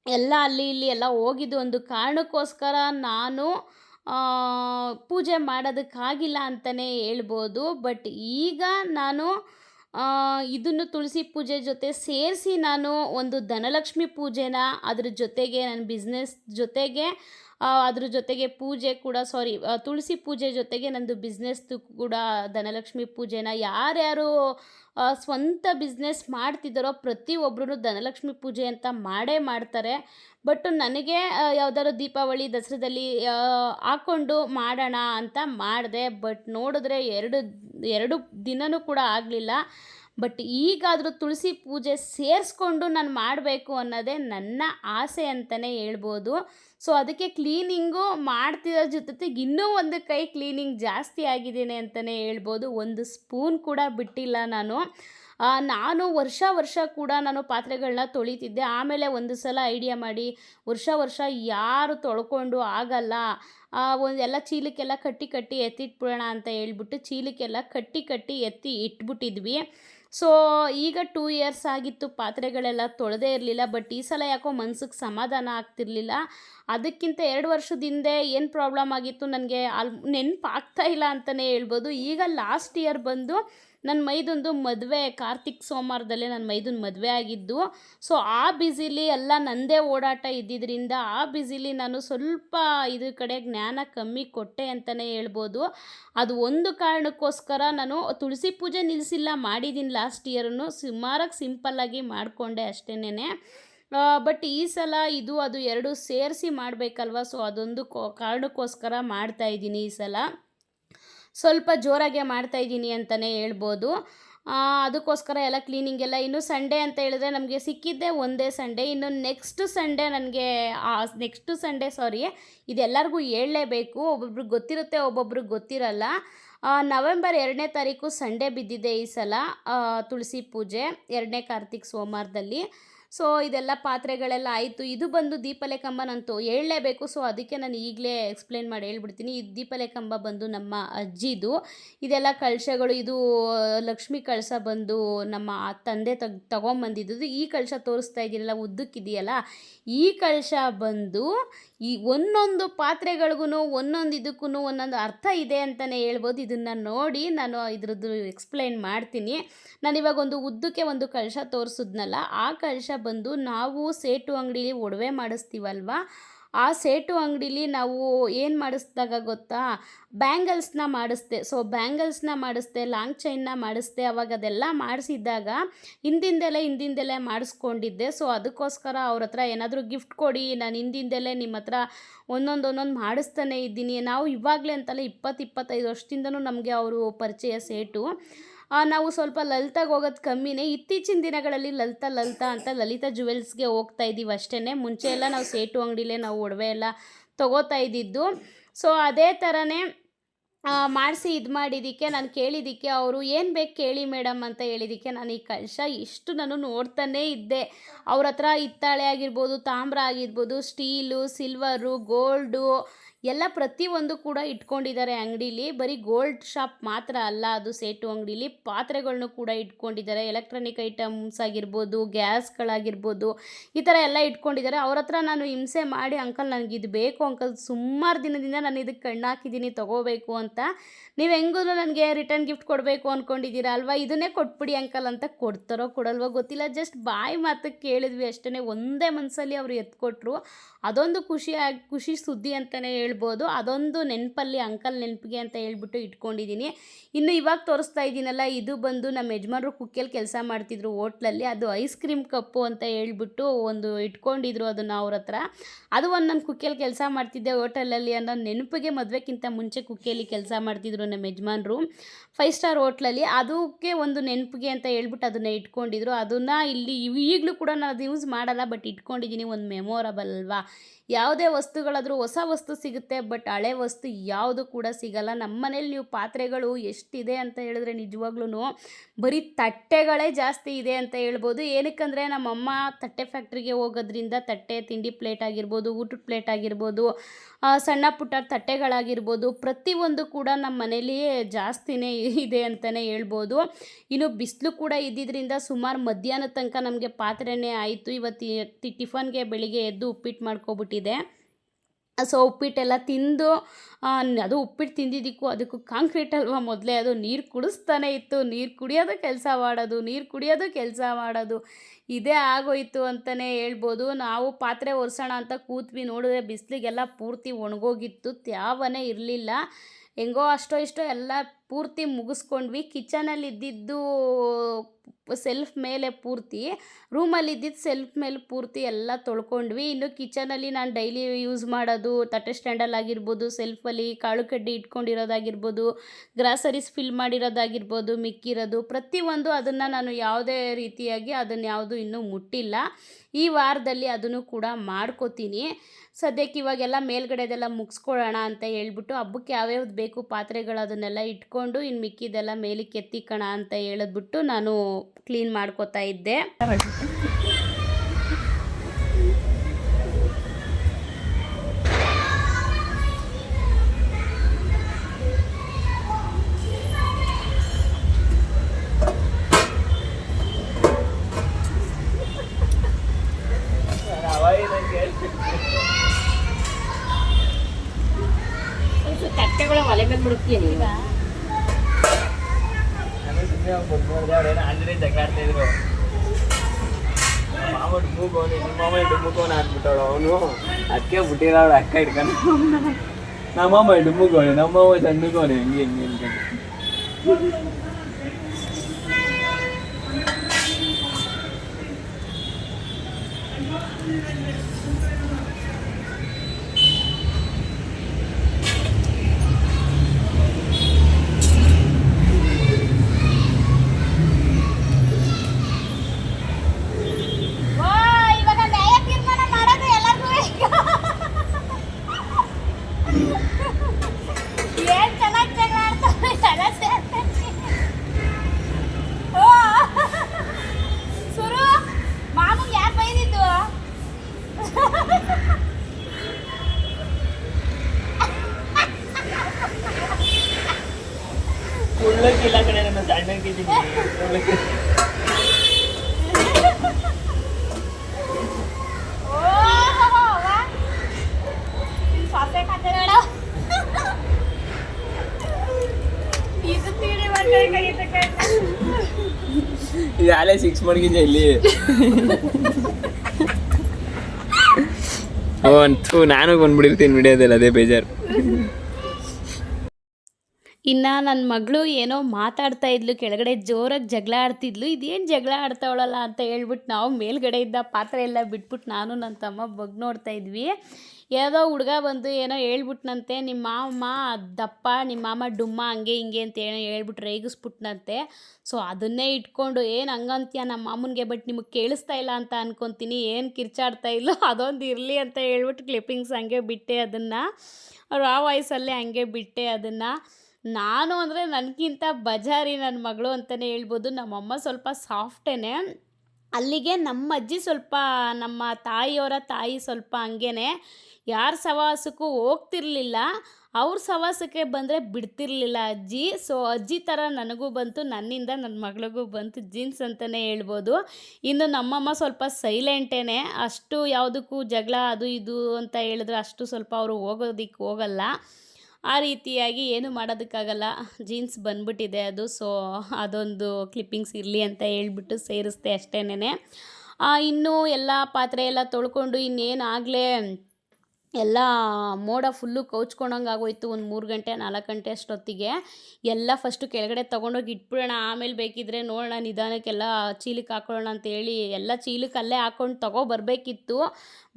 ಎಲ್ಲ ಅಲ್ಲಿ ಇಲ್ಲಿ ಎಲ್ಲ ಹೋಗಿದ್ದು ಒಂದು ಕಾರಣಕ್ಕೋಸ್ಕರ ನಾನು ಪೂಜೆ ಮಾಡೋದಕ್ಕಾಗಿಲ್ಲ ಅಂತಲೇ ಹೇಳ್ಬೋದು. ಬಟ್ ಈಗ ನಾನು ಇದನ್ನು ತುಳಸಿ ಪೂಜೆ ಜೊತೆ ಸೇರಿಸಿ ನಾನು ಒಂದು ಧನಲಕ್ಷ್ಮಿ ಪೂಜೆನ ಅದ್ರ ಜೊತೆಗೆ, ನನ್ನ ಬಿಸ್ನೆಸ್ ಜೊತೆಗೆ ಅದ್ರ ಜೊತೆಗೆ ಪೂಜೆ ಕೂಡ ಸಾರಿ ತುಳಸಿ ಪೂಜೆ ಜೊತೆಗೆ ನಂದು ಬಿಸ್ನೆಸ್ದು ಕೂಡ ಧನಲಕ್ಷ್ಮಿ ಪೂಜೆನ ಯಾರ್ಯಾರು ಸ್ವಂತ ಬಿಸ್ನೆಸ್ ಮಾಡ್ತಿದ್ದಾರೋ ಪ್ರತಿಯೊಬ್ಬರೂ ಧನಲಕ್ಷ್ಮಿ ಪೂಜೆ ಅಂತ ಮಾಡೇ ಮಾಡ್ತಾರೆ. ಬಟ್ ನನಗೆ ಯಾವ್ದಾದ್ರು ದೀಪಾವಳಿ, ದಸರಾದಲ್ಲಿ ಹಾಕ್ಕೊಂಡು ಮಾಡೋಣ ಅಂತ ಮಾಡಿದೆ. ಬಟ್ ನೋಡಿದ್ರೆ ಎರಡು ಎರಡು ದಿನವೂ ಕೂಡ ಆಗಲಿಲ್ಲ. ಬಟ್ ಈಗಾದರೂ ತುಳಸಿ ಪೂಜೆ ಸೇರಿಸ್ಕೊಂಡು ನಾನು ಮಾಡಬೇಕು ಅನ್ನೋದೇ ನನ್ನ ಆಸೆ ಅಂತಲೇ ಹೇಳ್ಬೋದು. ಸೊ ಅದಕ್ಕೆ ಕ್ಲೀನಿಂಗು ಮಾಡ್ತಿರೋ ಜೊತೆಗೆ ಇನ್ನೂ ಒಂದು ಕೈ ಕ್ಲೀನಿಂಗ್ ಜಾಸ್ತಿ ಆಗಿದ್ದೀನಿ ಅಂತಲೇ ಹೇಳ್ಬೋದು. ಒಂದು ಸ್ಪೂನ್ ಕೂಡ ಬಿಟ್ಟಿಲ್ಲ ನಾನು. ನಾನು ವರ್ಷ ವರ್ಷ ಕೂಡ ನಾನು ಪಾತ್ರೆಗಳನ್ನ ತೊಳಿತಿದ್ದೆ. ಆಮೇಲೆ ಒಂದು ಸಲ ಐಡಿಯಾ ಮಾಡಿ ವರ್ಷ ವರ್ಷ ಯಾರು ತೊಳ್ಕೊಂಡು ಆಗಲ್ಲ. ಒಂದು ಎಲ್ಲ ಚೀಲಕ್ಕೆಲ್ಲ ಕಟ್ಟಿ ಕಟ್ಟಿ ಎತ್ತಿಟ್ಬಿಡೋಣ ಅಂತ ಹೇಳ್ಬಿಟ್ಟು ಚೀಲಕ್ಕೆಲ್ಲ ಕಟ್ಟಿ ಕಟ್ಟಿ ಎತ್ತಿ ಇಟ್ಬಿಟ್ಟಿದ್ವಿ. ಸೊ ಈಗ ಟೂ ಇಯರ್ಸ್ ಆಗಿತ್ತು, ಪಾತ್ರೆಗಳೆಲ್ಲ ತೊಳೆದೇ ಇರಲಿಲ್ಲ ಬಟ್ ಈ ಸಲ ಯಾಕೋ ಮನ್ಸಿಗೆ ಸಮಾಧಾನ ಆಗ್ತಿರ್ಲಿಲ್ಲ. ಅದಕ್ಕಿಂತ ಎರಡು ವರ್ಷದ ಹಿಂದೆ ಏನು ಪ್ರಾಬ್ಲಮ್ ಆಗಿತ್ತು? ನನಗೆ ಅಲ್ ನೆನಪು ಆಗ್ತಾ ಇಲ್ಲ ಅಂತಲೇ ಹೇಳ್ಬೋದು. ಈಗ ಲಾಸ್ಟ್ ಇಯರ್ ಬಂದು ನನ್ನ ಮೈದೊಂದು ಮದುವೆ, ಕಾರ್ತಿಕ್ ಸೋಮವಾರದಲ್ಲೇ ನನ್ನ ಮೈದೊಂದು ಮದುವೆ ಆಗಿದ್ದು ಸೊ ಆ ಬ್ಯುಸಿಲಿ ಎಲ್ಲ ನನ್ನದೇ ಓಡಾಟ ಇದ್ದಿದ್ದರಿಂದ ಆ ಬ್ಯುಸಿಲಿ ನಾನು ಸ್ವಲ್ಪ ಇದ್ರ ಕಡೆ ಜ್ಞಾನ ಕಮ್ಮಿ ಕೊಟ್ಟೆ ಅಂತಲೇ ಹೇಳ್ಬೋದು. ಅದು ಒಂದು ಕಾರಣಕ್ಕೋಸ್ಕರ ನಾನು ತುಳಸಿ ಪೂಜೆ ನಿಲ್ಲಿಸಿಲ್ಲ ಮಾಡಿದ್ದೀನಿ ಲಾಸ್ಟ್ ಇಯರನ್ನು ಸುಮಾರಾಗಿ ಸಿಂಪಲ್ಲಾಗಿ ಮಾಡಿಕೊಂಡೆ ಅಷ್ಟೇನೆ ಬಟ್ ಈ ಸಲ ಇದು ಅದು ಎರಡು ಸೇರಿಸಿ ಮಾಡಬೇಕಲ್ವ ಸೊ ಅದೊಂದು ಕಾರಣಕ್ಕೋಸ್ಕರ ಮಾಡ್ತಾ ಇದ್ದೀನಿ ಈ ಸಲ. ಸ್ವಲ್ಪ ಜೋರಾಗೆ ಮಾಡ್ತಾ ಇದ್ದೀನಿ ಅಂತಲೇ ಹೇಳ್ಬೋದು. ಅದಕ್ಕೋಸ್ಕರ ಎಲ್ಲ ಕ್ಲೀನಿಂಗ್ ಎಲ್ಲ ಇನ್ನು ಸಂಡೇ ಅಂತ ಹೇಳಿದ್ರೆ ನಮಗೆ ಸಿಕ್ಕಿದ್ದೇ ಒಂದೇ ಸಂಡೇ ಇನ್ನು ನೆಕ್ಸ್ಟ್ ಸಂಡೇ ನನಗೆ ನೆಕ್ಸ್ಟು ಸಂಡೇ ಸಾರಿ ಇದೆಲ್ಲರಿಗೂ ಹೇಳಲೇಬೇಕು. ಒಬ್ಬೊಬ್ರಿಗೆ ಗೊತ್ತಿರುತ್ತೆ, ಒಬ್ಬೊಬ್ರಿಗೆ ಗೊತ್ತಿರಲ್ಲ. ನವೆಂಬರ್ ಎರಡನೇ ತಾರೀಕು ಸಂಡೇ ಬಿದ್ದಿದೆ ಈ ಸಲ ತುಳಸಿ ಪೂಜೆ, ಎರಡನೇ ಕಾರ್ತಿಕ್ ಸೋಮವಾರದಲ್ಲಿ. ಸೊ ಇದೆಲ್ಲ ಪಾತ್ರೆಗಳೆಲ್ಲ ಆಯಿತು. ಇದು ಬಂದು ದೀಪಲೆ ಕಂಬ ನಂತು ಹೇಳಲೇಬೇಕು. ಸೊ ಅದಕ್ಕೆ ನಾನು ಈಗಲೇ ಎಕ್ಸ್ಪ್ಲೇನ್ ಮಾಡಿ ಹೇಳ್ಬಿಡ್ತೀನಿ. ಇದು ದೀಪಲೆ ಕಂಬ ಬಂದು ನಮ್ಮ ಅಜ್ಜಿದು. ಇದೆಲ್ಲ ಕಳಶಗಳು ಇದು ಲಕ್ಷ್ಮಿ ಕಳಶ ಬಂದು ನಮ್ಮ ತಂದೆ ತಗ್ ತಗೊಂಬಂದಿದ್ದು ಈ ಕಳಶ ತೋರಿಸ್ತಾ ಇದ್ದೀರಲ್ಲ ಉದ್ದಕ್ಕಿದೆಯಲ್ಲ, ಈ ಕಳಶ ಬಂದು ಈ ಒಂದೊಂದು ಪಾತ್ರೆಗಳಿಗೂ ಒಂದೊಂದು ಇದಕ್ಕೂ ಒಂದೊಂದು ಅರ್ಥ ಇದೆ ಅಂತಲೇ ಹೇಳ್ಬೋದು. ಇದನ್ನು ನೋಡಿ ನಾನು ಇದ್ರದ್ದು ಎಕ್ಸ್ಪ್ಲೈನ್ ಮಾಡ್ತೀನಿ. ನಾನಿವಾಗ ಒಂದು ಉದ್ದಕ್ಕೆ ಒಂದು ಕಳಶ ತೋರಿಸಿದ್ನಲ್ಲ, ಆ ಕಳಶ ಬಂದು ನಾವು ಸೇಟು ಅಂಗಡಿಲಿ ಒಡವೆ ಮಾಡಿಸ್ತೀವಲ್ವ? ಆ ಸೇಟು ಅಂಗಡೀಲಿ ನಾವು ಏನು ಮಾಡಿಸ್ದಾಗ ಗೊತ್ತಾ? ಬ್ಯಾಂಗಲ್ಸ್ನ ಮಾಡಿಸ್ದೆ. ಸೊ ಬ್ಯಾಂಗಲ್ಸ್ನ ಮಾಡಿಸ್ದೆ, ಲಾಂಗ್ ಚೈನ್ನ ಮಾಡಿಸ್ದೆ, ಅವಾಗ ಅದೆಲ್ಲ ಮಾಡಿಸಿದ್ದಾಗ ಹಿಂದಿಂದಲೇ ಹಿಂದಿಂದಲೇ ಮಾಡಿಸ್ಕೊಂಡಿದ್ದೆ. ಸೊ ಅದಕ್ಕೋಸ್ಕರ ಅವ್ರ ಹತ್ರ ಏನಾದರೂ ಗಿಫ್ಟ್ ಕೊಡಿ, ನಾನು ಹಿಂದಿಂದಲೇ ನಿಮ್ಮ ಹತ್ರ ಒಂದೊಂದು ಮಾಡಿಸ್ತಾನೆ ಇದ್ದೀನಿ. ನಾವು ಇವಾಗಲೇ ಅಂತಲ್ಲ ಇಪ್ಪತ್ತು ಇಪ್ಪತ್ತೈದು ವರ್ಷದಿಂದನೂ ನಮಗೆ ಅವರು ಪರಿಚಯ ಸೇಟು. ನಾವು ಸ್ವಲ್ಪ ಲಲಿತಾಗೆ ಹೋಗೋದು ಕಮ್ಮಿನೇ. ಇತ್ತೀಚಿನ ದಿನಗಳಲ್ಲಿ ಲಲಿತಾ ಲಲಿತಾ ಅಂತ ಲಲಿತಾ ಜುವೆಲ್ಸ್ಗೆ ಹೋಗ್ತಾ ಇದ್ದೀವಿ ಅಷ್ಟೇ ಮುಂಚೆ ಎಲ್ಲ ನಾವು ಸೇಟು ಅಂಗಡಿಲೇ ನಾವು ಒಡವೆ ಎಲ್ಲ ತಗೋತಾ ಇದ್ದಿದ್ದು. ಸೊ, ಅದೇ ಥರನೇ ಮಾಡಿಸಿ ಇದು ಮಾಡಿದ್ದಕ್ಕೆ ನಾನು ಕೇಳಿದ್ದಕ್ಕೆ ಅವರು ಏನು ಬೇಕು ಕೇಳಿ ಮೇಡಮ್ ಅಂತ ಹೇಳಿದ್ದಕ್ಕೆ ನಾನು ಈ ಕಳಶ ಇಷ್ಟು ನಾನು ನೋಡ್ತಾನೇ ಇದ್ದೆ. ಅವ್ರ ಹತ್ರ ಹಿತ್ತಾಳೆ ಆಗಿರ್ಬೋದು, ತಾಮ್ರ ಆಗಿರ್ಬೋದು, ಸ್ಟೀಲು, ಸಿಲ್ವರು, ಗೋಲ್ಡು ಎಲ್ಲ ಪ್ರತಿಯೊಂದು ಕೂಡ ಇಟ್ಕೊಂಡಿದ್ದಾರೆ ಅಂಗಡಿಲಿ. ಬರೀ ಗೋಲ್ಡ್ ಶಾಪ್ ಮಾತ್ರ ಅಲ್ಲ, ಅದು ಸೇಟು ಅಂಗಡಿಲಿ ಪಾತ್ರೆಗಳನ್ನು ಕೂಡ ಇಟ್ಕೊಂಡಿದ್ದಾರೆ. ಎಲೆಕ್ಟ್ರಾನಿಕ್ ಐಟಮ್ಸ್ ಆಗಿರ್ಬೋದು, ಗ್ಯಾಸ್ಗಳಾಗಿರ್ಬೋದು, ಈ ಥರ ಎಲ್ಲ ಇಟ್ಕೊಂಡಿದ್ದಾರೆ. ಅವ್ರ ಹತ್ರ ನಾನು ಹಿಂಸೆ ಮಾಡಿ, ಅಂಕಲ್ ನನಗೆ ಇದು ಬೇಕು ಅಂಕಲ್, ಸುಮಾರು ದಿನದಿಂದ ನಾನು ಇದಕ್ಕೆ ಕಣ್ಣು ಹಾಕಿದ್ದೀನಿ ತೊಗೋಬೇಕು ಅಂತ. ನೀವು ಹೆಂಗೂ ನನಗೆ ರಿಟರ್ನ್ ಗಿಫ್ಟ್ ಕೊಡಬೇಕು ಅಂದ್ಕೊಂಡಿದ್ದೀರಾ ಅಲ್ವಾ? ಇದನ್ನೇ ಕೊಟ್ಬಿಡಿ ಅಂಕಲ್ ಅಂತ ಕೊಡ್ತಾರೋ ಕೊಡಲ್ವೋ ಗೊತ್ತಿಲ್ಲ. ಜಸ್ಟ್ ಬಾಯಿ ಮಾತು ಕೇಳಿದ್ವಿ ಅಷ್ಟೇ ಒಂದೇ ಮನಸ್ಸಲ್ಲಿ ಅವರು ಎತ್ಕೊಟ್ರು. ಅದೊಂದು ಖುಷಿ ಖುಷಿ ಸುದ್ದಿ ಅಂತಲೇ ಹೇಳ್ಬೋದು. ಅದೊಂದು ನೆನಪಲ್ಲಿ, ಅಂಕಲ್ ನೆನಪಿಗೆ ಅಂತ ಹೇಳ್ಬಿಟ್ಟು ಇಟ್ಕೊಂಡಿದ್ದೀನಿ ಇನ್ನು ಇವಾಗ ತೋರಿಸ್ತಾ ಇದ್ದೀನಲ್ಲ, ಇದು ಬಂದು ನಮ್ಮ ಯಜಮಾನರು ಕುಕ್ಕಿಯಲ್ಲಿ ಕೆಲಸ ಮಾಡ್ತಿದ್ರು ಹೋಟ್ಲಲ್ಲಿ. ಅದು ಐಸ್ ಕ್ರೀಮ್ ಕಪ್ಪು ಅಂತ ಹೇಳ್ಬಿಟ್ಟು ಒಂದು ಇಟ್ಕೊಂಡಿದ್ರು ಅದನ್ನು ಅವ್ರ ಹತ್ರ. ಅದು ಒಂದು ನಾನು ಕುಕ್ಕಿಯಲ್ಲಿ ಕೆಲಸ ಮಾಡ್ತಿದ್ದೆ ಹೋಟೆಲಲ್ಲಿ ಅನ್ನೋ ನೆನಪಿಗೆ ಮದುವೆಕ್ಕಿಂತ ಮುಂಚೆ ಕುಕ್ಕಿಯಲ್ಲಿ ಕೆಲಸ ಮಾಡ್ತಿದ್ರು ನಮ್ಮ ಯಜಮಾನರು. ಫೈವ್ ಸ್ಟಾರ್ ಹೋಟ್ಲಲ್ಲಿ. ಅದಕ್ಕೆ ಒಂದು ನೆನಪಿಗೆ ಅಂತ ಹೇಳ್ಬಿಟ್ಟು ಅದನ್ನು ಇಟ್ಕೊಂಡಿದ್ರು. ಅದನ್ನು ಇಲ್ಲಿ ಈಗಲೂ ಕೂಡ ನಾನು ಅದು ಯೂಸ್ ಮಾಡಲ್ಲ, ಬಟ್ ಇಟ್ಕೊಂಡಿದ್ದೀನಿ ಒಂದು ಮೆಮೊರಬಲ್ ಅಲ್ವಾ? ಯಾವುದೇ ವಸ್ತುಗಳಾದರೂ, ಹೊಸ ವಸ್ತು ಸಿಗುತ್ತೆ, ಬಟ್ ಹಳೆ ವಸ್ತು ಯಾವುದು ಕೂಡ ಸಿಗಲ್ಲ. ನಮ್ಮ ಮನೇಲಿ ನೀವು ಪಾತ್ರೆಗಳು ಎಷ್ಟಿದೆ ಅಂತ ಹೇಳಿದ್ರೆ ನಿಜವಾಗ್ಲೂ ಬರೀ ತಟ್ಟೆಗಳೇ ಜಾಸ್ತಿ ಇದೆ ಅಂತ ಹೇಳ್ಬೋದು. ಏನಕ್ಕಂದರೆ ನಮ್ಮಮ್ಮ ತಟ್ಟೆ ಫ್ಯಾಕ್ಟ್ರಿಗೆ ಹೋಗೋದ್ರಿಂದ ತಟ್ಟೆ, ತಿಂಡಿ ಪ್ಲೇಟ್ ಆಗಿರ್ಬೋದು, ಊಟದ ಪ್ಲೇಟ್ ಆಗಿರ್ಬೋದು ಸಣ್ಣ ಪುಟ್ಟ ತಟ್ಟೆಗಳಾಗಿರ್ಬೋದು, ಪ್ರತಿಯೊಂದು ಕೂಡ ನಮ್ಮ ಮನೇಲಿಯೇ ಜಾಸ್ತಿನೇ ಇದೆ ಅಂತಲೇ ಹೇಳ್ಬೋದು. ಇನ್ನು ಬಿಸಿಲು ಕೂಡ ಇದ್ದಿದ್ದರಿಂದ ಸುಮಾರು ಮಧ್ಯಾಹ್ನದ ತನಕ ನಮಗೆ ಪಾತ್ರೆನೇ ಆಯಿತು. ಇವತ್ತು ಟಿಫನ್ಗೆ ಬೆಳಿಗ್ಗೆ ಎದ್ದು ಉಪ್ಪಿಟ್ಟು ಮಾಡ್ಕೊಬಿಟ್ಟಿದೆ. ಸೊ ಉಪ್ಪಿಟ್ಟೆಲ್ಲ ತಿಂದು ಅದು ಉಪ್ಪಿಟ್ಟು ತಿಂದಿದ್ದಕ್ಕೂ ಅದಕ್ಕೂ ಕಾಂಕ್ರೀಟ್ ಅಲ್ವಾ ಮೊದಲೇ, ಅದು ನೀರು ಕುಡಿಸ್ತಾನೆ ಇತ್ತು. ನೀರು ಕುಡಿಯೋದು ಕೆಲಸ ಮಾಡೋದು, ನೀರು ಕುಡಿಯೋದು ಕೆಲಸ ಮಾಡೋದು. ಇದೇ ಆಗೋಯ್ತು ಅಂತಲೇ ಹೇಳ್ಬೋದು. ನಾವು ಪಾತ್ರೆ ಒರೆಸೋಣ ಅಂತ ಕೂತ್ವಿ, ನೋಡಿದ್ರೆ ಬಿಸಿಲಿಗೆಲ್ಲ ಪೂರ್ತಿ ಒಣಗೋಗಿತ್ತು, ತ್ಯಾವನೇ ಇರಲಿಲ್ಲ. ಹೆಂಗೋ ಅಷ್ಟೋ ಇಷ್ಟೋ ಎಲ್ಲ ಪೂರ್ತಿ ಮುಗಿಸ್ಕೊಂಡ್ವಿ. ಕಿಚನಲ್ಲಿ ಇದ್ದಿದ್ದು ಸೆಲ್ಫ್ ಮೇಲೆ ಪೂರ್ತಿ ರೂಮಲ್ಲಿ ಇದ್ದಿದ್ದು ಸೆಲ್ಫ್ ಮೇಲೆ ಪೂರ್ತಿ ಎಲ್ಲ ತೊಳ್ಕೊಂಡ್ವಿ. ಇನ್ನು ಕಿಚನಲ್ಲಿ ನಾನು ಡೈಲಿ ಯೂಸ್ ಮಾಡೋದು, ತಟ್ಟೆ ಸ್ಟ್ಯಾಂಡಲ್ಲಿ ಆಗಿರ್ಬೋದು, ಸೆಲ್ಫಲ್ಲಿ ಕಾಳು ಕಡ್ಡಿ ಇಟ್ಕೊಂಡಿರೋದಾಗಿರ್ಬೋದು, ಗ್ರಾಸರೀಸ್ ಫಿಲ್ ಮಾಡಿರೋದಾಗಿರ್ಬೋದು, ಮಿಕ್ಕಿರೋದು, ಪ್ರತಿಯೊಂದು ಅದನ್ನು ನಾನು ಯಾವುದೇ ರೀತಿಯಾಗಿ ಅದನ್ನು ಯಾವುದು ಇನ್ನೂ ಮುಟ್ಟಿಲ್ಲ. ಈ ವಾರದಲ್ಲಿ ಅದನ್ನು ಕೂಡ ಮಾಡ್ಕೋತೀನಿ. ಸದ್ಯಕ್ಕೆ ಇವಾಗೆಲ್ಲ ಮೇಲ್ಗಡೆದೆಲ್ಲ ಮುಗಿಸ್ಕೊಳ್ಳೋಣ ಅಂತ ಹೇಳ್ಬಿಟ್ಟು ಹಬ್ಬಕ್ಕೆ ಯಾವ್ಯಾವ್ದು ಬೇಕು ಪಾತ್ರೆಗಳು ಅದನ್ನೆಲ್ಲ ಇಟ್ಕೊಂಡು ಇನ್ನು ಮಿಕ್ಕಿದೆಲ್ಲ ಮೇಲಕ್ಕೆ ಕಣ ಅಂತ ಹೇಳಿದ್ಬಿಟ್ಟು ನಾನು ಕ್ಲೀನ್ ಮಾಡ್ಕೋತಾ ಇದ್ದೆ. ತಟ್ಟೆಗಳ ಒಲೆ ಮೇಲೆ ಬಿಡ್ತೀನಿ ಅಂದ್ಬಿಟ್ಟವಳು ಅವನು. ಅದಕ್ಕೆ ಬಿಟ್ಟಿರೋಳು ಅಕ್ಕ ಇಟ್ಕೊಂಡು ನಮ್ಮ ಮಾಮ ನಮ್ಮಮ್ಮ ನಮ್ಮ ಮಾಮ ಸಣ್ಣಕೋನೆ ಹಿಂಗೆ ಹಿಂಗೆ ಅನ್ಕೊಂಡು Yeah. ಇದು ಮಾಡ್ಕಿದ್ಯಾ ಇಲ್ಲಿ. [laughs] ಓ ಅಂತೂ ನಾನು ಬಂದ್ಬಿಡಿರ್ತೀನಿ ವಿಡಿಯೋದಲ್ಲಿ ಅದೇ ಬೇಜಾರು ಇನ್ನು ನನ್ನ ಮಗಳು ಏನೋ ಮಾತಾಡ್ತಾ ಇದ್ಲು, ಕೆಳಗಡೆ ಜೋರಾಗಿ ಜಗಳ ಆಡ್ತಿದ್ಲು, ಇದೇನು ಜಗಳ ಆಡ್ತಾವಳಲ್ಲ ಅಂತ ಹೇಳ್ಬಿಟ್ಟು ನಾವು ಮೇಲ್ಗಡೆ ಇದ್ದ ಪಾತ್ರೆ ಎಲ್ಲ ಬಿಟ್ಬಿಟ್ಟು ನಾನು ನನ್ನ ತಮ್ಮ ಬಗ್ ನೋಡ್ತಾ ಇದ್ವಿ. ಯಾವುದೋ ಹುಡುಗ ಬಂದು ಏನೋ ಹೇಳ್ಬಿಟ್ನಂತೆ ನಿಮ್ಮ ಮಾಮ ದಪ್ಪ ನಿಮ್ಮ ಮಾಮ ಡುಮ್ಮ, ಹಂಗೆ ಹಿಂಗೆ ಅಂತ ಏನೋ ಹೇಳ್ಬಿಟ್ಟು ರೇಗಿಸ್ಬಿಟ್ನಂತೆ. ಸೊ ಅದನ್ನೇ ಇಟ್ಕೊಂಡು ಏನು ಹಂಗಂತೀಯ ನಮ್ಮ ಮಾಮನಿಗೆ, ಬಟ್ ನಿಮಗೆ ಕೇಳಿಸ್ತಾ ಇಲ್ಲ ಅಂತ ಅನ್ಕೊತೀನಿ, ಏನು ಕಿರ್ಚಾಡ್ತಾ ಇಲ್ಲೋ ಅದೊಂದು ಇರಲಿ ಅಂತ ಹೇಳ್ಬಿಟ್ಟು ಕ್ಲಿಪ್ಪಿಂಗ್ಸ್ ಹಂಗೆ ಬಿಟ್ಟೆ ಅದನ್ನು. ರಾ ವಾಯ್ಸಲ್ಲೇ ಹಂಗೆ ಬಿಟ್ಟೆ ಅದನ್ನು. ನಾನು ಅಂದರೆ ನನಗಿಂತ ಬಜಾರಿ ನನ್ನ ಮಗಳು ಅಂತಲೇ ಹೇಳ್ಬೋದು. ನಮ್ಮಮ್ಮ ಸ್ವಲ್ಪ ಸಾಫ್ಟೇನೆ. ಅಲ್ಲಿಗೆ ನಮ್ಮ ಅಜ್ಜಿ ಸ್ವಲ್ಪ, ನಮ್ಮ ತಾಯಿಯವರ ತಾಯಿ ಸ್ವಲ್ಪ ಹಂಗೇನೆ. ಯಾರ ಸವಾಸಕ್ಕೂ ಹೋಗ್ತಿರ್ಲಿಲ್ಲ. ಅವ್ರ ಸವಾಸಕ್ಕೆ ಬಂದರೆ ಬಿಡ್ತಿರ್ಲಿಲ್ಲ ಅಜ್ಜಿ. ಸೊ ಅಜ್ಜಿ ಥರ ನನಗೂ ಬಂತು, ನನ್ನಿಂದ ನನ್ನ ಮಗಳಿಗೂ ಬಂತು ಜೀನ್ಸ್ ಅಂತಲೇ ಹೇಳ್ಬೋದು. ಇನ್ನು ನಮ್ಮಮ್ಮ ಸ್ವಲ್ಪ ಸೈಲೆಂಟೇನೆ. ಅಷ್ಟು ಯಾವುದಕ್ಕೂ ಜಗಳ ಅದು ಇದು ಅಂತ ಹೇಳಿದ್ರೆ ಅಷ್ಟು ಸ್ವಲ್ಪ ಅವರು ಹೋಗೋದಿಕ್ಕೆ ಹೋಗಲ್ಲ. ಆ ರೀತಿಯಾಗಿ ಏನು ಮಾಡೋದಕ್ಕಾಗಲ್ಲ. ಜೀನ್ಸ್ ಬಂದ್ಬಿಟ್ಟಿದೆ ಅದು, ಸೊ ಅದೊಂದು ಕ್ಲಿಪ್ಪಿಂಗ್ಸ್ ಇರಲಿ ಅಂತ ಹೇಳ್ಬಿಟ್ಟು ಸೇರಿಸ್ದೆ ಅಷ್ಟೇನೆ ಇನ್ನೂ ಎಲ್ಲ ಪಾತ್ರೆ ಎಲ್ಲ ತೊಳ್ಕೊಂಡು ಇನ್ನೇನು ಆಗಲೇ ಎಲ್ಲ ಮೋಡ ಫುಲ್ಲು ಕೌಚ್ಕೊಂಡಂಗೆ ಆಗೋಯ್ತು ಒಂದು ಮೂರು ಗಂಟೆ, ನಾಲ್ಕು ಗಂಟೆ ಅಷ್ಟೊತ್ತಿಗೆ. ಎಲ್ಲ ಫಸ್ಟು ಕೆಳಗಡೆ ತೊಗೊಂಡೋಗಿ ಇಟ್ಬಿಡೋಣ, ಆಮೇಲೆ ಬೇಕಿದ್ರೆ ನೋಡೋಣ, ನಿಧಾನಕ್ಕೆಲ್ಲ ಚೀಲಕ್ಕೆ ಹಾಕೊಳ್ಳೋಣ ಅಂತೇಳಿ ಎಲ್ಲ ಚೀಲಕ್ಕೆ ಅಲ್ಲೇ ಹಾಕೊಂಡು ತಗೋ ಬರಬೇಕಿತ್ತು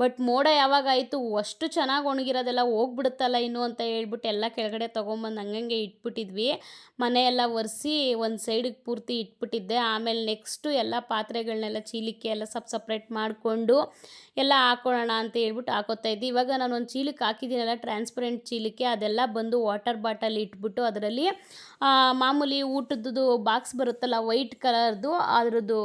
ಬಟ್ ಮೋಡ ಯಾವಾಗ ಆಯಿತು, ಅಷ್ಟು ಚೆನ್ನಾಗಿ ಒಣಗಿರೋದೆಲ್ಲ ಹೋಗ್ಬಿಡುತ್ತಲ್ಲ ಇನ್ನು ಅಂತ ಹೇಳ್ಬಿಟ್ಟು ಎಲ್ಲ ಕೆಳಗಡೆ ತೊಗೊಂಬಂದು ಹಂಗಂಗೆ ಇಟ್ಬಿಟ್ಟಿದ್ವಿ. ಮನೆಯೆಲ್ಲ ಒರೆಸಿ ಒಂದು ಸೈಡಿಗೆ ಪೂರ್ತಿ ಇಟ್ಬಿಟ್ಟಿದ್ದೆ. ಆಮೇಲೆ ನೆಕ್ಸ್ಟು ಎಲ್ಲ ಪಾತ್ರೆಗಳನ್ನೆಲ್ಲ ಚೀಲಕ್ಕೆ ಎಲ್ಲ ಸಪ್ ಸಪ್ರೇಟ್ ಮಾಡಿಕೊಂಡು ಎಲ್ಲ ಹಾಕೊಳ್ಳೋಣ ಅಂತ ಹೇಳ್ಬಿಟ್ಟು ಹಾಕೋತಾ ಇದ್ದೆ. ಇವಾಗ ನಾನು ಒಂದು ಚೀಲಕ್ಕೆ ಹಾಕಿದ್ದೀನಲ್ಲ ಟ್ರಾನ್ಸ್ಪರೆಂಟ್ ಚೀಲಕ್ಕೆ ಅದೆಲ್ಲ ಬಂದು ವಾಟರ್ ಬಾಟಲ್ ಇಟ್ಬಿಟ್ಟು ಅದರಲ್ಲಿ ಮಾಮೂಲಿ ಊಟದ್ದು ಬಾಕ್ಸ್ ಬರುತ್ತಲ್ಲ ವೈಟ್ ಕಲರ್ದು ಅದ್ರದ್ದು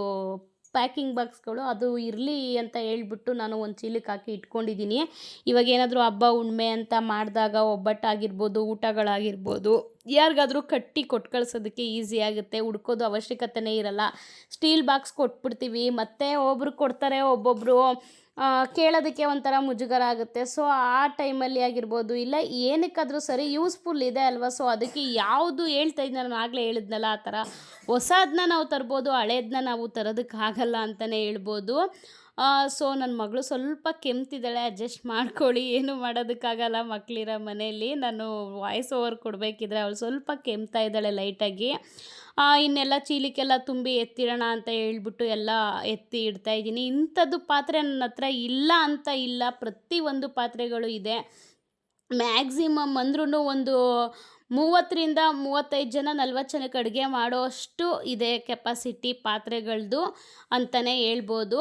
ಪ್ಯಾಕಿಂಗ್ ಬಾಕ್ಸ್ಗಳು ಅದು ಇರಲಿ ಅಂತ ಹೇಳ್ಬಿಟ್ಟು ನಾನು ಒಂದು ಚೀಲಕ್ಕೆ ಹಾಕಿ ಇಟ್ಕೊಂಡಿದ್ದೀನಿ. ಇವಾಗ ಏನಾದರೂ ಹಬ್ಬ ಉಣ್ಮೆ ಅಂತ ಮಾಡಿದಾಗ ಒಬ್ಬಟ್ಟಾಗಿರ್ಬೋದು, ಊಟಗಳಾಗಿರ್ಬೋದು, ಯಾರಿಗಾದರೂ ಕಟ್ಟಿ ಕೊಟ್ಟು ಕಳ್ಸೋದಕ್ಕೆ ಈಸಿ ಆಗುತ್ತೆ. ಹುಡ್ಕೋದು ಅವಶ್ಯಕತೆನೇ ಇರಲ್ಲ. ಸ್ಟೀಲ್ ಬಾಕ್ಸ್ ಕೊಟ್ಬಿಡ್ತೀವಿ. ಮತ್ತು ಒಬ್ಬರು ಕೊಡ್ತಾರೆ ಒಬ್ಬೊಬ್ಬರು ಕೇಳೋದಕ್ಕೆ ಒಂಥರ ಮುಜುಗರ ಆಗುತ್ತೆ ಸೊ ಆ ಟೈಮಲ್ಲಿ ಆಗಿರ್ಬೋದು, ಇಲ್ಲ ಏನಕ್ಕಾದರೂ ಸರಿ ಯೂಸ್ಫುಲ್ ಇದೆ ಅಲ್ವಾ? ಸೊ ಅದಕ್ಕೆ ಯಾವುದು ಹೇಳ್ತಾ ಇದ್ದ ನಾನು ಆಗಲೇ ಹೇಳಿದ್ನಲ್ಲ, ಆ ಥರ ಹೊಸದನ್ನ ನಾವು ತರ್ಬೋದು ಹಳೇದನ್ನ ನಾವು ತರೋದಕ್ಕಾಗಲ್ಲ ಅಂತಲೇ ಹೇಳ್ಬೋದು. ಸೊ ನನ್ನ ಮಗಳು ಸ್ವಲ್ಪ ಕೆಮ್ತಿದ್ದಾಳೆ ಅಡ್ಜಸ್ಟ್ ಮಾಡ್ಕೊಳ್ಳಿ, ಏನು ಮಾಡೋದಕ್ಕಾಗಲ್ಲ ಮಕ್ಕಳಿರೋ ಮನೆಯಲ್ಲಿ. ನಾನು ವಾಯ್ಸ್ ಓವರ್ ಕೊಡಬೇಕಿದ್ರೆ ಅವಳು ಸ್ವಲ್ಪ ಕೆಮ್ತಾ ಇದ್ದಾಳೆ ಲೈಟಾಗಿ ಇನ್ನೆಲ್ಲ ಚೀಲಿಕೆಲ್ಲ ತುಂಬಿ ಎತ್ತಿಡೋಣ ಅಂತ ಹೇಳ್ಬಿಟ್ಟು ಎಲ್ಲ ಎತ್ತಿ ಇಡ್ತಾ ಇದ್ದೀನಿ. ಇಂಥದ್ದು ಪಾತ್ರೆ ನನ್ನ ಹತ್ರ ಇಲ್ಲ ಅಂತ ಇಲ್ಲ, ಪ್ರತಿಯೊಂದು ಪಾತ್ರೆಗಳು ಇದೆ. ಮ್ಯಾಕ್ಸಿಮಮ್ ಅಂದ್ರೂ ಒಂದು ಮೂವತ್ತರಿಂದ ಮೂವತ್ತೈದು ಜನ ನಲ್ವತ್ತು ಜನಕ್ಕೆ ಅಡುಗೆ ಮಾಡೋಷ್ಟು ಇದೆ ಕೆಪಾಸಿಟಿ ಪಾತ್ರೆಗಳದ್ದು ಅಂತಲೇ ಹೇಳ್ಬೋದು.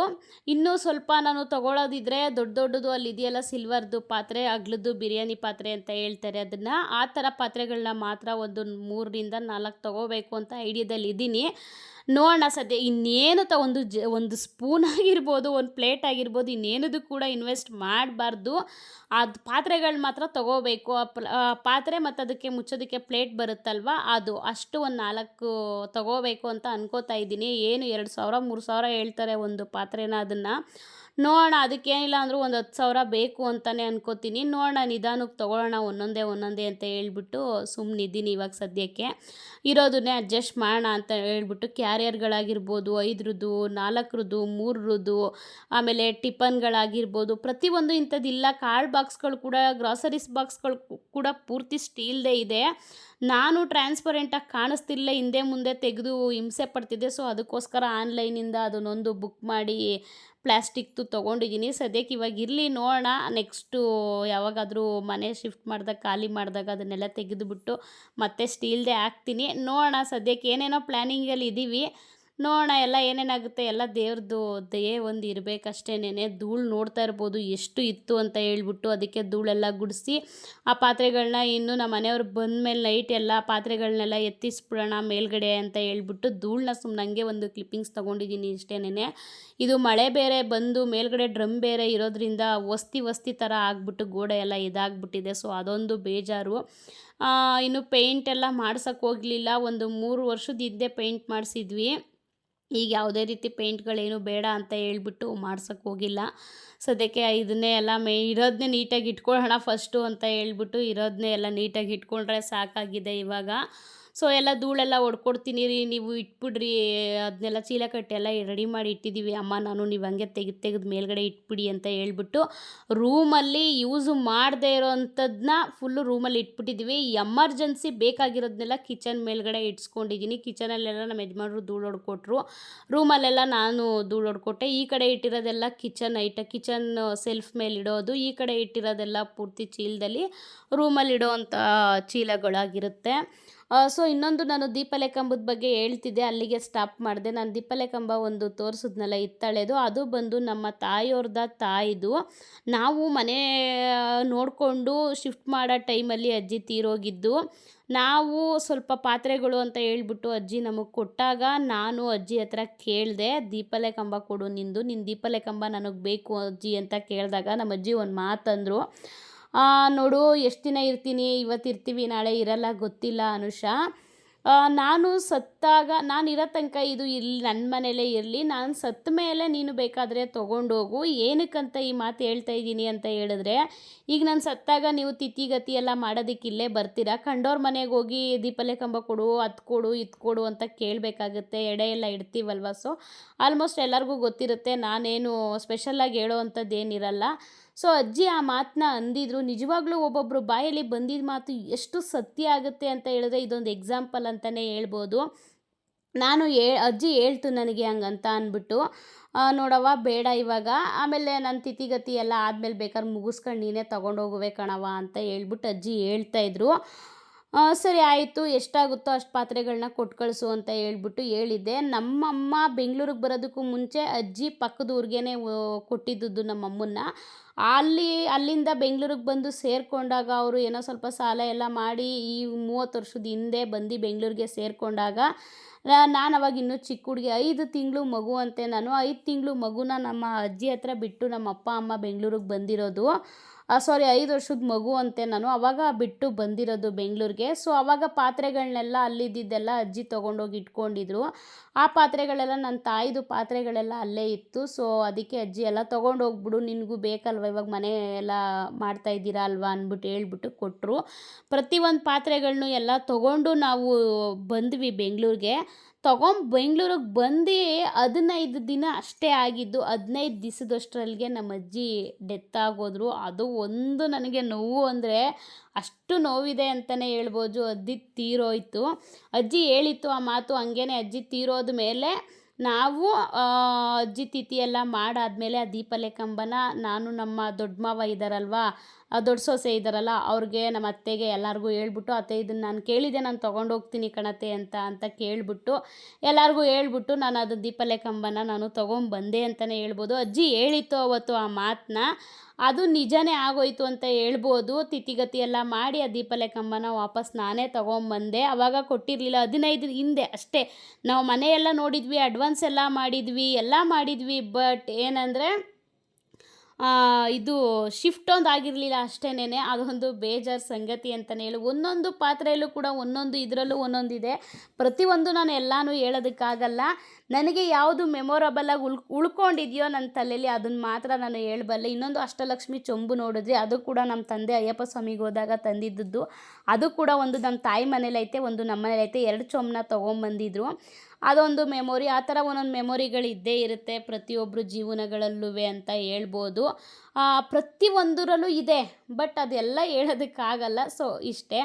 ಇನ್ನೂ ಸ್ವಲ್ಪ ನಾನು ತೊಗೊಳೋದಿದ್ರೆ ದೊಡ್ಡ ದೊಡ್ಡದು ಅಲ್ಲಿ ಇದೆಯಲ್ಲ ಸಿಲ್ವರ್ದು ಪಾತ್ರೆ, ಅಗ್ಲದ್ದು ಬಿರಿಯಾನಿ ಪಾತ್ರೆ ಅಂತ ಹೇಳ್ತಾರೆ. ಅದನ್ನು ಆ ಥರ ಪಾತ್ರೆಗಳನ್ನ ಮಾತ್ರ ಒಂದು ಮೂರರಿಂದ ನಾಲ್ಕು ತೊಗೋಬೇಕು ಅಂತ ಐಡಿಯಾದಲ್ಲಿ ಇದ್ದೀನಿ ನೋಡೋಣ, ಸದ್ಯ ಇನ್ನೇನು ತ ಒಂದು ಜ, ಒಂದು ಸ್ಪೂನ್ ಆಗಿರ್ಬೋದು, ಒಂದು ಪ್ಲೇಟ್ ಆಗಿರ್ಬೋದು, ಇನ್ನೇನದು ಕೂಡ ಇನ್ವೆಸ್ಟ್ ಮಾಡಬಾರ್ದು. ಅದು ಪಾತ್ರೆಗಳು ಮಾತ್ರ ತೊಗೋಬೇಕು. ಆ ಪಾತ್ರೆ ಮತ್ತು ಅದಕ್ಕೆ ಮುಚ್ಚೋದಕ್ಕೆ ಪ್ಲೇಟ್ ಬರುತ್ತಲ್ವ? ಅದು ಅಷ್ಟು ಒಂದು ನಾಲ್ಕು ತೊಗೋಬೇಕು ಅಂತ ಅನ್ಕೋತಾ ಇದ್ದೀನಿ. ಏನು, ಎರಡು ಸಾವಿರ, ಮೂರು ಸಾವಿರ ಹೇಳ್ತಾರೆ ಒಂದು ಪಾತ್ರೆನ ಅದನ್ನು. ನೋಡೋಣ, ಅದಕ್ಕೇನಿಲ್ಲ ಅಂದರೂ ಒಂದು ಹತ್ತು ಸಾವಿರ ಬೇಕು ಅಂತಲೇ ಅನ್ಕೋತೀನಿ. ನೋಡೋಣ, ನಿಧಾನಕ್ಕೆ ತೊಗೊಳ್ಳೋಣ, ಒಂದೊಂದೇ ಒಂದೊಂದೇ ಅಂತ ಹೇಳ್ಬಿಟ್ಟು ಸುಮ್ಮನಿದ್ದೀನಿ ಇವಾಗ ಸದ್ಯಕ್ಕೆ. ಇರೋದನ್ನೇ ಅಡ್ಜಸ್ಟ್ ಮಾಡೋಣ ಅಂತ ಹೇಳ್ಬಿಟ್ಟು ಕ್ಯಾರಿಯರ್ಗಳಾಗಿರ್ಬೋದು ಐದರದ್ದು, ನಾಲ್ಕರದ್ದು, ಮೂರರದ್ದು, ಆಮೇಲೆ ಟಿಫನ್ಗಳಾಗಿರ್ಬೋದು, ಪ್ರತಿಯೊಂದು ಇಂಥದ್ದಿಲ್ಲ. ಕಾರ್ಡ್ ಬಾಕ್ಸ್ಗಳು ಕೂಡ ಗ್ರಾಸರೀಸ್ ಬಾಕ್ಸ್ಗಳು ಕೂಡ ಪೂರ್ತಿ ಸ್ಟೀಲ್ದೇ ಇದೆ. ನಾನು ಟ್ರಾನ್ಸ್ಪರೆಂಟಾಗಿ ಕಾಣಿಸ್ತಿಲ್ಲ, ಹಿಂದೆ ಮುಂದೆ ತೆಗೆದು ಹಿಂಸೆ ಪಡ್ತಿದ್ದೆ. ಸೊ ಅದಕ್ಕೋಸ್ಕರ ಆನ್ಲೈನಿಂದ ಅದನ್ನೊಂದು ಬುಕ್ ಮಾಡಿ ಪ್ಲ್ಯಾಸ್ಟಿಕ್ದು ತೊಗೊಂಡಿದ್ದೀನಿ. ಸದ್ಯಕ್ಕೆ ಇವಾಗ ಇರಲಿ, ನೋಡೋಣ. ನೆಕ್ಸ್ಟು ಯಾವಾಗಾದರೂ ಮನೆ ಶಿಫ್ಟ್ ಮಾಡಿದಾಗ, ಖಾಲಿ ಮಾಡಿದಾಗ ಅದನ್ನೆಲ್ಲ ತೆಗೆದುಬಿಟ್ಟು ಮತ್ತೆ ಸ್ಟೀಲ್ದೇ ಹಾಕ್ತೀನಿ. ನೋಡೋಣ, ಸದ್ಯಕ್ಕೆ ಏನೇನೋ ಪ್ಲ್ಯಾನಿಂಗಲ್ಲಿ ಇದ್ದೀವಿ ನೋಡೋಣ, ಎಲ್ಲ ಏನೇನಾಗುತ್ತೆ, ಎಲ್ಲ ದೇವ್ರದ್ದು ದಯೆ ಒಂದು ಇರಬೇಕಷ್ಟೇನೆ ಧೂಳು ನೋಡ್ತಾ ಇರ್ಬೋದು, ಎಷ್ಟು ಇತ್ತು ಅಂತ ಹೇಳ್ಬಿಟ್ಟು ಅದಕ್ಕೆ ಧೂಳೆಲ್ಲ ಗುಡಿಸಿ, ಆ ಪಾತ್ರೆಗಳನ್ನ ಇನ್ನು ನಮ್ಮ ಮನೆಯವ್ರು ಬಂದಮೇಲೆ ನೈಟ್ ಎಲ್ಲ ಪಾತ್ರೆಗಳನ್ನೆಲ್ಲ ಎತ್ತಿಸ್ಬಿಡೋಣ ಮೇಲ್ಗಡೆ ಅಂತ ಹೇಳ್ಬಿಟ್ಟು ಧೂಳನ್ನ ಸುಮ್ಮನೆ ಒಂದು ಕ್ಲಿಪ್ಪಿಂಗ್ಸ್ ತೊಗೊಂಡಿದ್ದೀನಿ ಇಷ್ಟೇನೆ ಇದು ಮಳೆ ಬೇರೆ ಬಂದು ಮೇಲ್ಗಡೆ ಡ್ರಮ್ ಬೇರೆ ಇರೋದ್ರಿಂದ ವಸ್ತಿ ವಸ್ತಿ ಥರ ಆಗ್ಬಿಟ್ಟು ಗೋಡೆ ಎಲ್ಲ ಇದಾಗ್ಬಿಟ್ಟಿದೆ, ಸೊ ಅದೊಂದು ಬೇಜಾರು. ಇನ್ನು ಪೇಂಟ್ ಎಲ್ಲ ಮಾಡ್ಸೋಕ್ಕೆ ಹೋಗಲಿಲ್ಲ, ಒಂದು ಮೂರು ವರ್ಷದ ಹಿಂದೆ ಪೇಂಟ್ ಮಾಡಿಸಿದ್ವಿ. ಈಗ ಯಾವುದೇ ರೀತಿ ಪೇಂಟ್ಗಳೇನು ಬೇಡ ಅಂತ ಹೇಳ್ಬಿಟ್ಟು ಮಾಡ್ಸೋಕ್ಕೆ ಹೋಗಿಲ್ಲ. ಸದ್ಯಕ್ಕೆ ಇದನ್ನೇ ಎಲ್ಲ ಮೇ ಇರೋದನ್ನೇ ನೀಟಾಗಿ ಇಟ್ಕೊಳ್ಳೋಣ ಫಸ್ಟು ಅಂತ ಹೇಳ್ಬಿಟ್ಟು ಇರೋದನ್ನೇ ಎಲ್ಲ ನೀಟಾಗಿ ಇಟ್ಕೊಂಡ್ರೆ ಸಾಕಾಗಿದೆ ಇವಾಗ. ಸೊ ಎಲ್ಲ ಧೂಳೆಲ್ಲ ಹೊಡ್ಕೊಡ್ತೀನಿ ರೀ, ನೀವು ಇಟ್ಬಿಡ್ರಿ ಅದನ್ನೆಲ್ಲ ಚೀಲ ಕಟ್ಟಿ ಎಲ್ಲ ರೆಡಿ ಮಾಡಿ ಇಟ್ಟಿದ್ದೀವಿ ಅಮ್ಮ, ನಾನು ನೀವು ಹಂಗೆ ತೆಗೆದು ತೆಗೆದು ಮೇಲ್ಗಡೆ ಇಟ್ಬಿಡಿ ಅಂತ ಹೇಳ್ಬಿಟ್ಟು ರೂಮಲ್ಲಿ ಯೂಸ್ ಮಾಡದೇ ಇರೋವಂಥದ್ದನ್ನ ಫುಲ್ಲು ರೂಮಲ್ಲಿ ಇಟ್ಬಿಟ್ಟಿದ್ದೀವಿ ಎಮರ್ಜೆನ್ಸಿ ಬೇಕಾಗಿರೋದನ್ನೆಲ್ಲ ಕಿಚನ್ ಮೇಲ್ಗಡೆ ಇಟ್ಸ್ಕೊಂಡಿದ್ದೀನಿ ಕಿಚನಲ್ಲೆಲ್ಲ ನಮ್ಮ ಯಜಮಾನರು ಧೂಳು ಹೊಡ್ಕೊಟ್ರು ರೂಮಲ್ಲೆಲ್ಲ ನಾನು ಧೂಳು ಹೊಡ್ಕೊಟ್ಟೆ ಈ ಕಡೆ ಇಟ್ಟಿರೋದೆಲ್ಲ ಕಿಚನ್ ಐಟ ಕಿಚನ್ ಸೆಲ್ಫ್ ಮೇಲೆ ಇಡೋದು. ಈ ಕಡೆ ಇಟ್ಟಿರೋದೆಲ್ಲ ಪೂರ್ತಿ ಚೀಲದಲ್ಲಿ ರೂಮಲ್ಲಿ ಇಡೋವಂಥ ಚೀಲಗಳಾಗಿರುತ್ತೆ. ಸೊ ಇನ್ನೊಂದು ನಾನು ದೀಪಲೆ ಕಂಬದ ಬಗ್ಗೆ ಹೇಳ್ತಿದ್ದೆ, ಅಲ್ಲಿಗೆ ಸ್ಟಾಪ್ ಮಾಡಿದೆ. ನಾನು ದೀಪಲೆ ಕಂಬ ಒಂದು ತೋರಿಸಿದ್ನಲ್ಲ ಇತ್ತಳೆದು ಅದು ಬಂದು ನಮ್ಮ ತಾಯಿಯವ್ರದ ತಾಯಿದು. ನಾವು ಮನೆ ನೋಡಿಕೊಂಡು ಶಿಫ್ಟ್ ಮಾಡೋ ಟೈಮಲ್ಲಿ ಅಜ್ಜಿ ತೀರೋಗಿದ್ದು. ನಾವು ಸ್ವಲ್ಪ ಪಾತ್ರೆಗಳು ಅಂತ ಹೇಳ್ಬಿಟ್ಟು ಅಜ್ಜಿ ನಮಗೆ ಕೊಟ್ಟಾಗ ನಾನು ಅಜ್ಜಿ ಹತ್ರ ಕೇಳಿದೆ ದೀಪಲೆ ಕಂಬ ಕೊಡು ನಿಂದು ನಿನ್ನ ದೀಪಲೆ ಕಂಬ ನನಗೆ ಬೇಕು ಅಜ್ಜಿ ಅಂತ ಕೇಳಿದಾಗ ನಮ್ಮ ಅಜ್ಜಿ ಒಂದು ಮಾತಂದರು. ನೋಡು ಎಷ್ಟು ದಿನ ಇರ್ತೀನಿ? ಇವತ್ತು ಇರ್ತೀವಿ ನಾಳೆ ಇರಲ್ಲ ಗೊತ್ತಿಲ್ಲ ಅನುಷಾ. ನಾನು ನಾನು ಸತ್ತಾಗ ನಾನು ಇರೋ ತನಕ ಇದು ಇಲ್ಲಿ ನನ್ನ ಮನೇಲೇ ಇರಲಿ, ನಾನು ಸತ್ತ ಮೇಲೆ ನೀನು ಬೇಕಾದರೆ ತೊಗೊಂಡೋಗು, ಏನಕ್ಕಂತ ಈ ಮಾತು ಹೇಳ್ತಾ ಇದ್ದೀನಿ ಅಂತ ಹೇಳಿದ್ರೆ, ಈಗ ನಾನು ಸತ್ತಾಗ ನೀವು ತಿಥಿಗತಿ ಎಲ್ಲ ಮಾಡೋದಕ್ಕೆ ಇಲ್ಲೇ ಬರ್ತೀರಾ? ಕಂಡೋರ್ ಮನೆಗೆ ಹೋಗಿ ದೀಪಲೆ ಕಂಬ ಕೊಡು, ಅದು ಕೊಡು, ಇದು ಕೊಡು ಅಂತ ಕೇಳಬೇಕಾಗುತ್ತೆ, ಎಡೆ ಎಲ್ಲ ಇಡ್ತೀವಲ್ವ? ಸೊ ಆಲ್ಮೋಸ್ಟ್ ಎಲ್ಲರಿಗೂ ಗೊತ್ತಿರುತ್ತೆ, ನಾನೇನು ಸ್ಪೆಷಲಾಗಿ ಹೇಳೋ ಅಂಥದ್ದು ಏನಿರಲ್ಲ ಸೊ ಅಜ್ಜಿ ಆ ಮಾತನ್ನ ಅಂದಿದ್ರು, ನಿಜವಾಗ್ಲೂ ಒಬ್ಬೊಬ್ಬರು ಬಾಯಲ್ಲಿ ಬಂದಿದ್ದ ಮಾತು ಎಷ್ಟು ಸತ್ಯ ಆಗುತ್ತೆ ಅಂತ ಹೇಳಿದ್ರೆ ಇದೊಂದು ಎಕ್ಸಾಂಪಲ್ ಅಂತಲೇ ಹೇಳ್ಬೋದು. ನಾನು ಏ, ಅಜ್ಜಿ ಹೇಳ್ತು ನನಗೆ ಹಂಗಂತ ಅಂದ್ಬಿಟ್ಟು ನೋಡವ್ವ, ಬೇಡ ಇವಾಗ. ಆಮೇಲೆ ನನ್ನ ತಿಥಿಗತಿ ಎಲ್ಲ ಆದಮೇಲೆ ಬೇಕಾದ್ರೆ ಮುಗಿಸ್ಕೊಂಡು ನೀನೇ ತೊಗೊಂಡೋಗುವೆ ಕಣವ ಅಂತ ಹೇಳ್ಬಿಟ್ಟು ಅಜ್ಜಿ ಹೇಳ್ತಾಯಿದ್ರು ಇದ್ರು. ಸರಿ ಆಯಿತು, ಎಷ್ಟಾಗುತ್ತೋ ಅಷ್ಟು ಪಾತ್ರೆಗಳನ್ನ ಕೊಟ್ಟು ಕಳಿಸು ಅಂತ ಹೇಳ್ಬಿಟ್ಟು ಹೇಳಿದ್ದೆ. ನಮ್ಮಮ್ಮ ಬೆಂಗಳೂರಿಗೆ ಬರೋದಕ್ಕೂ ಮುಂಚೆ ಅಜ್ಜಿ ಪಕ್ಕದ ಊರಿಗೇನೆ ಕೊಟ್ಟಿದ್ದದ್ದು ನಮ್ಮಮ್ಮನ್ನ. ಅಲ್ಲಿ, ಅಲ್ಲಿಂದ ಬೆಂಗಳೂರಿಗೆ ಬಂದು ಸೇರಿಕೊಂಡಾಗ ಅವರು ಏನೋ ಸ್ವಲ್ಪ ಸಾಲ ಎಲ್ಲ ಮಾಡಿ ಈ ಮೂವತ್ತು ವರ್ಷದ ಹಿಂದೆ ಬಂದು ಬೆಂಗಳೂರಿಗೆ ಸೇರಿಕೊಂಡಾಗ ನಾನು ಅವಾಗ ಇನ್ನೂ ಚಿಕ್ಕ ಹುಡುಗಿ, ಐದು ತಿಂಗಳು ಮಗು ಅಂತೆ ನಾನು. ಐದು ತಿಂಗಳು ಮಗುನ ನಮ್ಮ ಅಜ್ಜಿ ಹತ್ರ ಬಿಟ್ಟು ನಮ್ಮ ಅಪ್ಪ, ಅಮ್ಮ ಬೆಂಗಳೂರಿಗೆ ಬಂದಿರೋದು. ಸಾರಿ ಐದು ವರ್ಷದ ಮಗು ಅಂತೆ ನಾನು. ಅವಾಗ ಬಿಟ್ಟು ಬಂದಿರೋದು ಬೆಂಗಳೂರಿಗೆ. ಸೊ ಅವಾಗ ಪಾತ್ರೆಗಳನ್ನೆಲ್ಲ ಅಲ್ಲಿದ್ದೆಲ್ಲ ಅಜ್ಜಿ ತೊಗೊಂಡೋಗಿ ಇಟ್ಕೊಂಡಿದ್ರು. ಆ ಪಾತ್ರೆಗಳೆಲ್ಲ ನನ್ನ ತಾಯಿದು ಪಾತ್ರೆಗಳೆಲ್ಲ ಅಲ್ಲೇ ಇತ್ತು. ಸೊ ಅದಕ್ಕೆ ಅಜ್ಜಿ ಎಲ್ಲ ತೊಗೊಂಡೋಗ್ಬಿಡು, ನಿನಗೂ ಬೇಕಲ್ವ? ಇವಾಗ ಮನೆ ಎಲ್ಲ ಮಾಡ್ತಾ ಇದ್ದೀರಾ ಅಲ್ವಾ ಅಂದ್ಬಿಟ್ಟು ಹೇಳ್ಬಿಟ್ಟು ಕೊಟ್ಟರು ಪ್ರತಿಯೊಂದು ಪಾತ್ರೆಗಳನ್ನೂ ಎಲ್ಲ ತೊಗೊಂಡು ನಾವು ಬಂದ್ವಿ ಬೆಂಗಳೂರಿಗೆ. ತೊಗೊಂಡು ಬೆಂಗಳೂರಿಗೆ ಬಂದು ಹದಿನೈದು ದಿನ ಅಷ್ಟೇ ಆಗಿದ್ದು ಹದಿನೈದು ದಿವಸದಷ್ಟರಲ್ಲಿಗೆ ನಮ್ಮ ಅಜ್ಜಿ ಡೆತ್ ಆಗೋದ್ರು. ಅದು ಒಂದು ನನಗೆ ನೋವು ಅಂದರೆ ಅಷ್ಟು ನೋವಿದೆ ಅಂತಲೇ ಹೇಳ್ಬೋದು. ಅಜ್ಜಿ ತೀರೋಯ್ತು. ಅಜ್ಜಿ ಹೇಳಿತ್ತು ಆ ಮಾತು ಹಂಗೇನೆ ಅಜ್ಜಿ ತೀರೋದ ಮೇಲೆ ನಾವು ಅಜ್ಜಿ ತಿಥಿ ಎಲ್ಲ ಮಾಡಾದ್ಮೇಲೆ ಆ ದೀಪಲೆ ಕಂಬನ ನಾನು ನಮ್ಮ ದೊಡ್ಡ ಮಾವ ಇದ್ದಾರಲ್ವಾ ದೊಡ್ಡ ಸೊಸೆ ಇದ್ದಾರಲ್ಲ, ಅವ್ರಿಗೆ ನಮ್ಮ ಅತ್ತೆಗೆ ಎಲ್ಲರಿಗೂ ಹೇಳ್ಬಿಟ್ಟು, ಅತ್ತೆ ಇದನ್ನು ನಾನು ಕೇಳಿದೆ, ನಾನು ತೊಗೊಂಡೋಗ್ತೀನಿ ಕಣತೆ ಅಂತ ಅಂತ ಕೇಳಿಬಿಟ್ಟು, ಎಲ್ಲರಿಗೂ ಹೇಳ್ಬಿಟ್ಟು ನಾನು ಅದು ದೀಪಲೆ ಕಂಬನ ನಾನು ತೊಗೊಂಬಂದೆ ಅಂತಲೇ ಹೇಳ್ಬೋದು. ಅಜ್ಜಿ ಹೇಳಿತ್ತು ಅವತ್ತು ಆ ಮಾತನ್ನ ಅದು ನಿಜನೇ ಆಗೋಯ್ತು ಅಂತ ಹೇಳ್ಬೋದು. ತಿಥಿಗತಿ ಎಲ್ಲ ಮಾಡಿ ಆ ದೀಪಲೆ ಕಂಬನ ವಾಪಸ್ ನಾನೇ ತೊಗೊಂಬಂದೆ. ಅವಾಗ ಕೊಟ್ಟಿರಲಿಲ್ಲ. ಹದಿನೈದು ಹಿಂದೆ ಅಷ್ಟೇ. ನಾವು ಮನೆಯೆಲ್ಲ ನೋಡಿದ್ವಿ, ಅಡ್ವಾನ್ಸ್ ಎಲ್ಲ ಮಾಡಿದ್ವಿ ಎಲ್ಲ ಮಾಡಿದ್ವಿ, ಬಟ್ ಏನಂದರೆ ಇದು ಶಿಫ್ಟ್ ಒಂದು ಆಗಿರಲಿಲ್ಲ ಅಷ್ಟೇನೆ ಅದೊಂದು ಬೇಜಾರು ಸಂಗತಿ ಅಂತಲೇ ಹೇಳಿ, ಒಂದೊಂದು ಪಾತ್ರೆಯಲ್ಲೂ ಕೂಡ ಒಂದೊಂದು ಇದರಲ್ಲೂ ಒಂದೊಂದಿದೆ. ಪ್ರತಿಯೊಂದು ನಾನು ಎಲ್ಲನೂ ಹೇಳೋದಕ್ಕಾಗಲ್ಲ. ನನಗೆ ಯಾವುದು ಮೆಮೊರಬಲಾಗಿ ಉಳ್, ಉಳ್ಕೊಂಡಿದೆಯೋ ನನ್ನ ತಲೆಯಲ್ಲಿ ಅದನ್ನು ಮಾತ್ರ ನಾನು ಹೇಳಬಲ್ಲೆ. ಇನ್ನೊಂದು ಅಷ್ಟಲಕ್ಷ್ಮಿ ಚೊಂಬು ನೋಡಿದ್ರಿ ಅದು ಕೂಡ ನಮ್ಮ ತಂದೆ ಅಯ್ಯಪ್ಪ ಸ್ವಾಮಿಗೆ ಹೋದಾಗ ತಂದಿದ್ದದ್ದು. ಅದು ಕೂಡ ಒಂದು ನಮ್ಮ ತಾಯಿ ಮನೇಲಿ ಐತೆ ಒಂದು ನಮ್ಮ ಮನೇಲಿ ಐತೆ ಎರಡು ಚೊಂಬನ ತೊಗೊಂಬಂದಿದ್ರು. ಅದೊಂದು ಮೆಮೊರಿ ಆ ಥರ ಒಂದೊಂದು ಮೆಮೊರಿಗಳು ಇದ್ದೇ ಇರುತ್ತೆ ಪ್ರತಿಯೊಬ್ಬರು ಜೀವನಗಳಲ್ಲೂ ಅಂತ ಹೇಳ್ಬೋದು. ಆ, ಪ್ರತಿಯೊಂದರಲ್ಲೂ ಇದೆ ಬಟ್ ಅದೆಲ್ಲ ಹೇಳೋದಕ್ಕಾಗಲ್ಲ. ಸೊ ಇಷ್ಟೇ.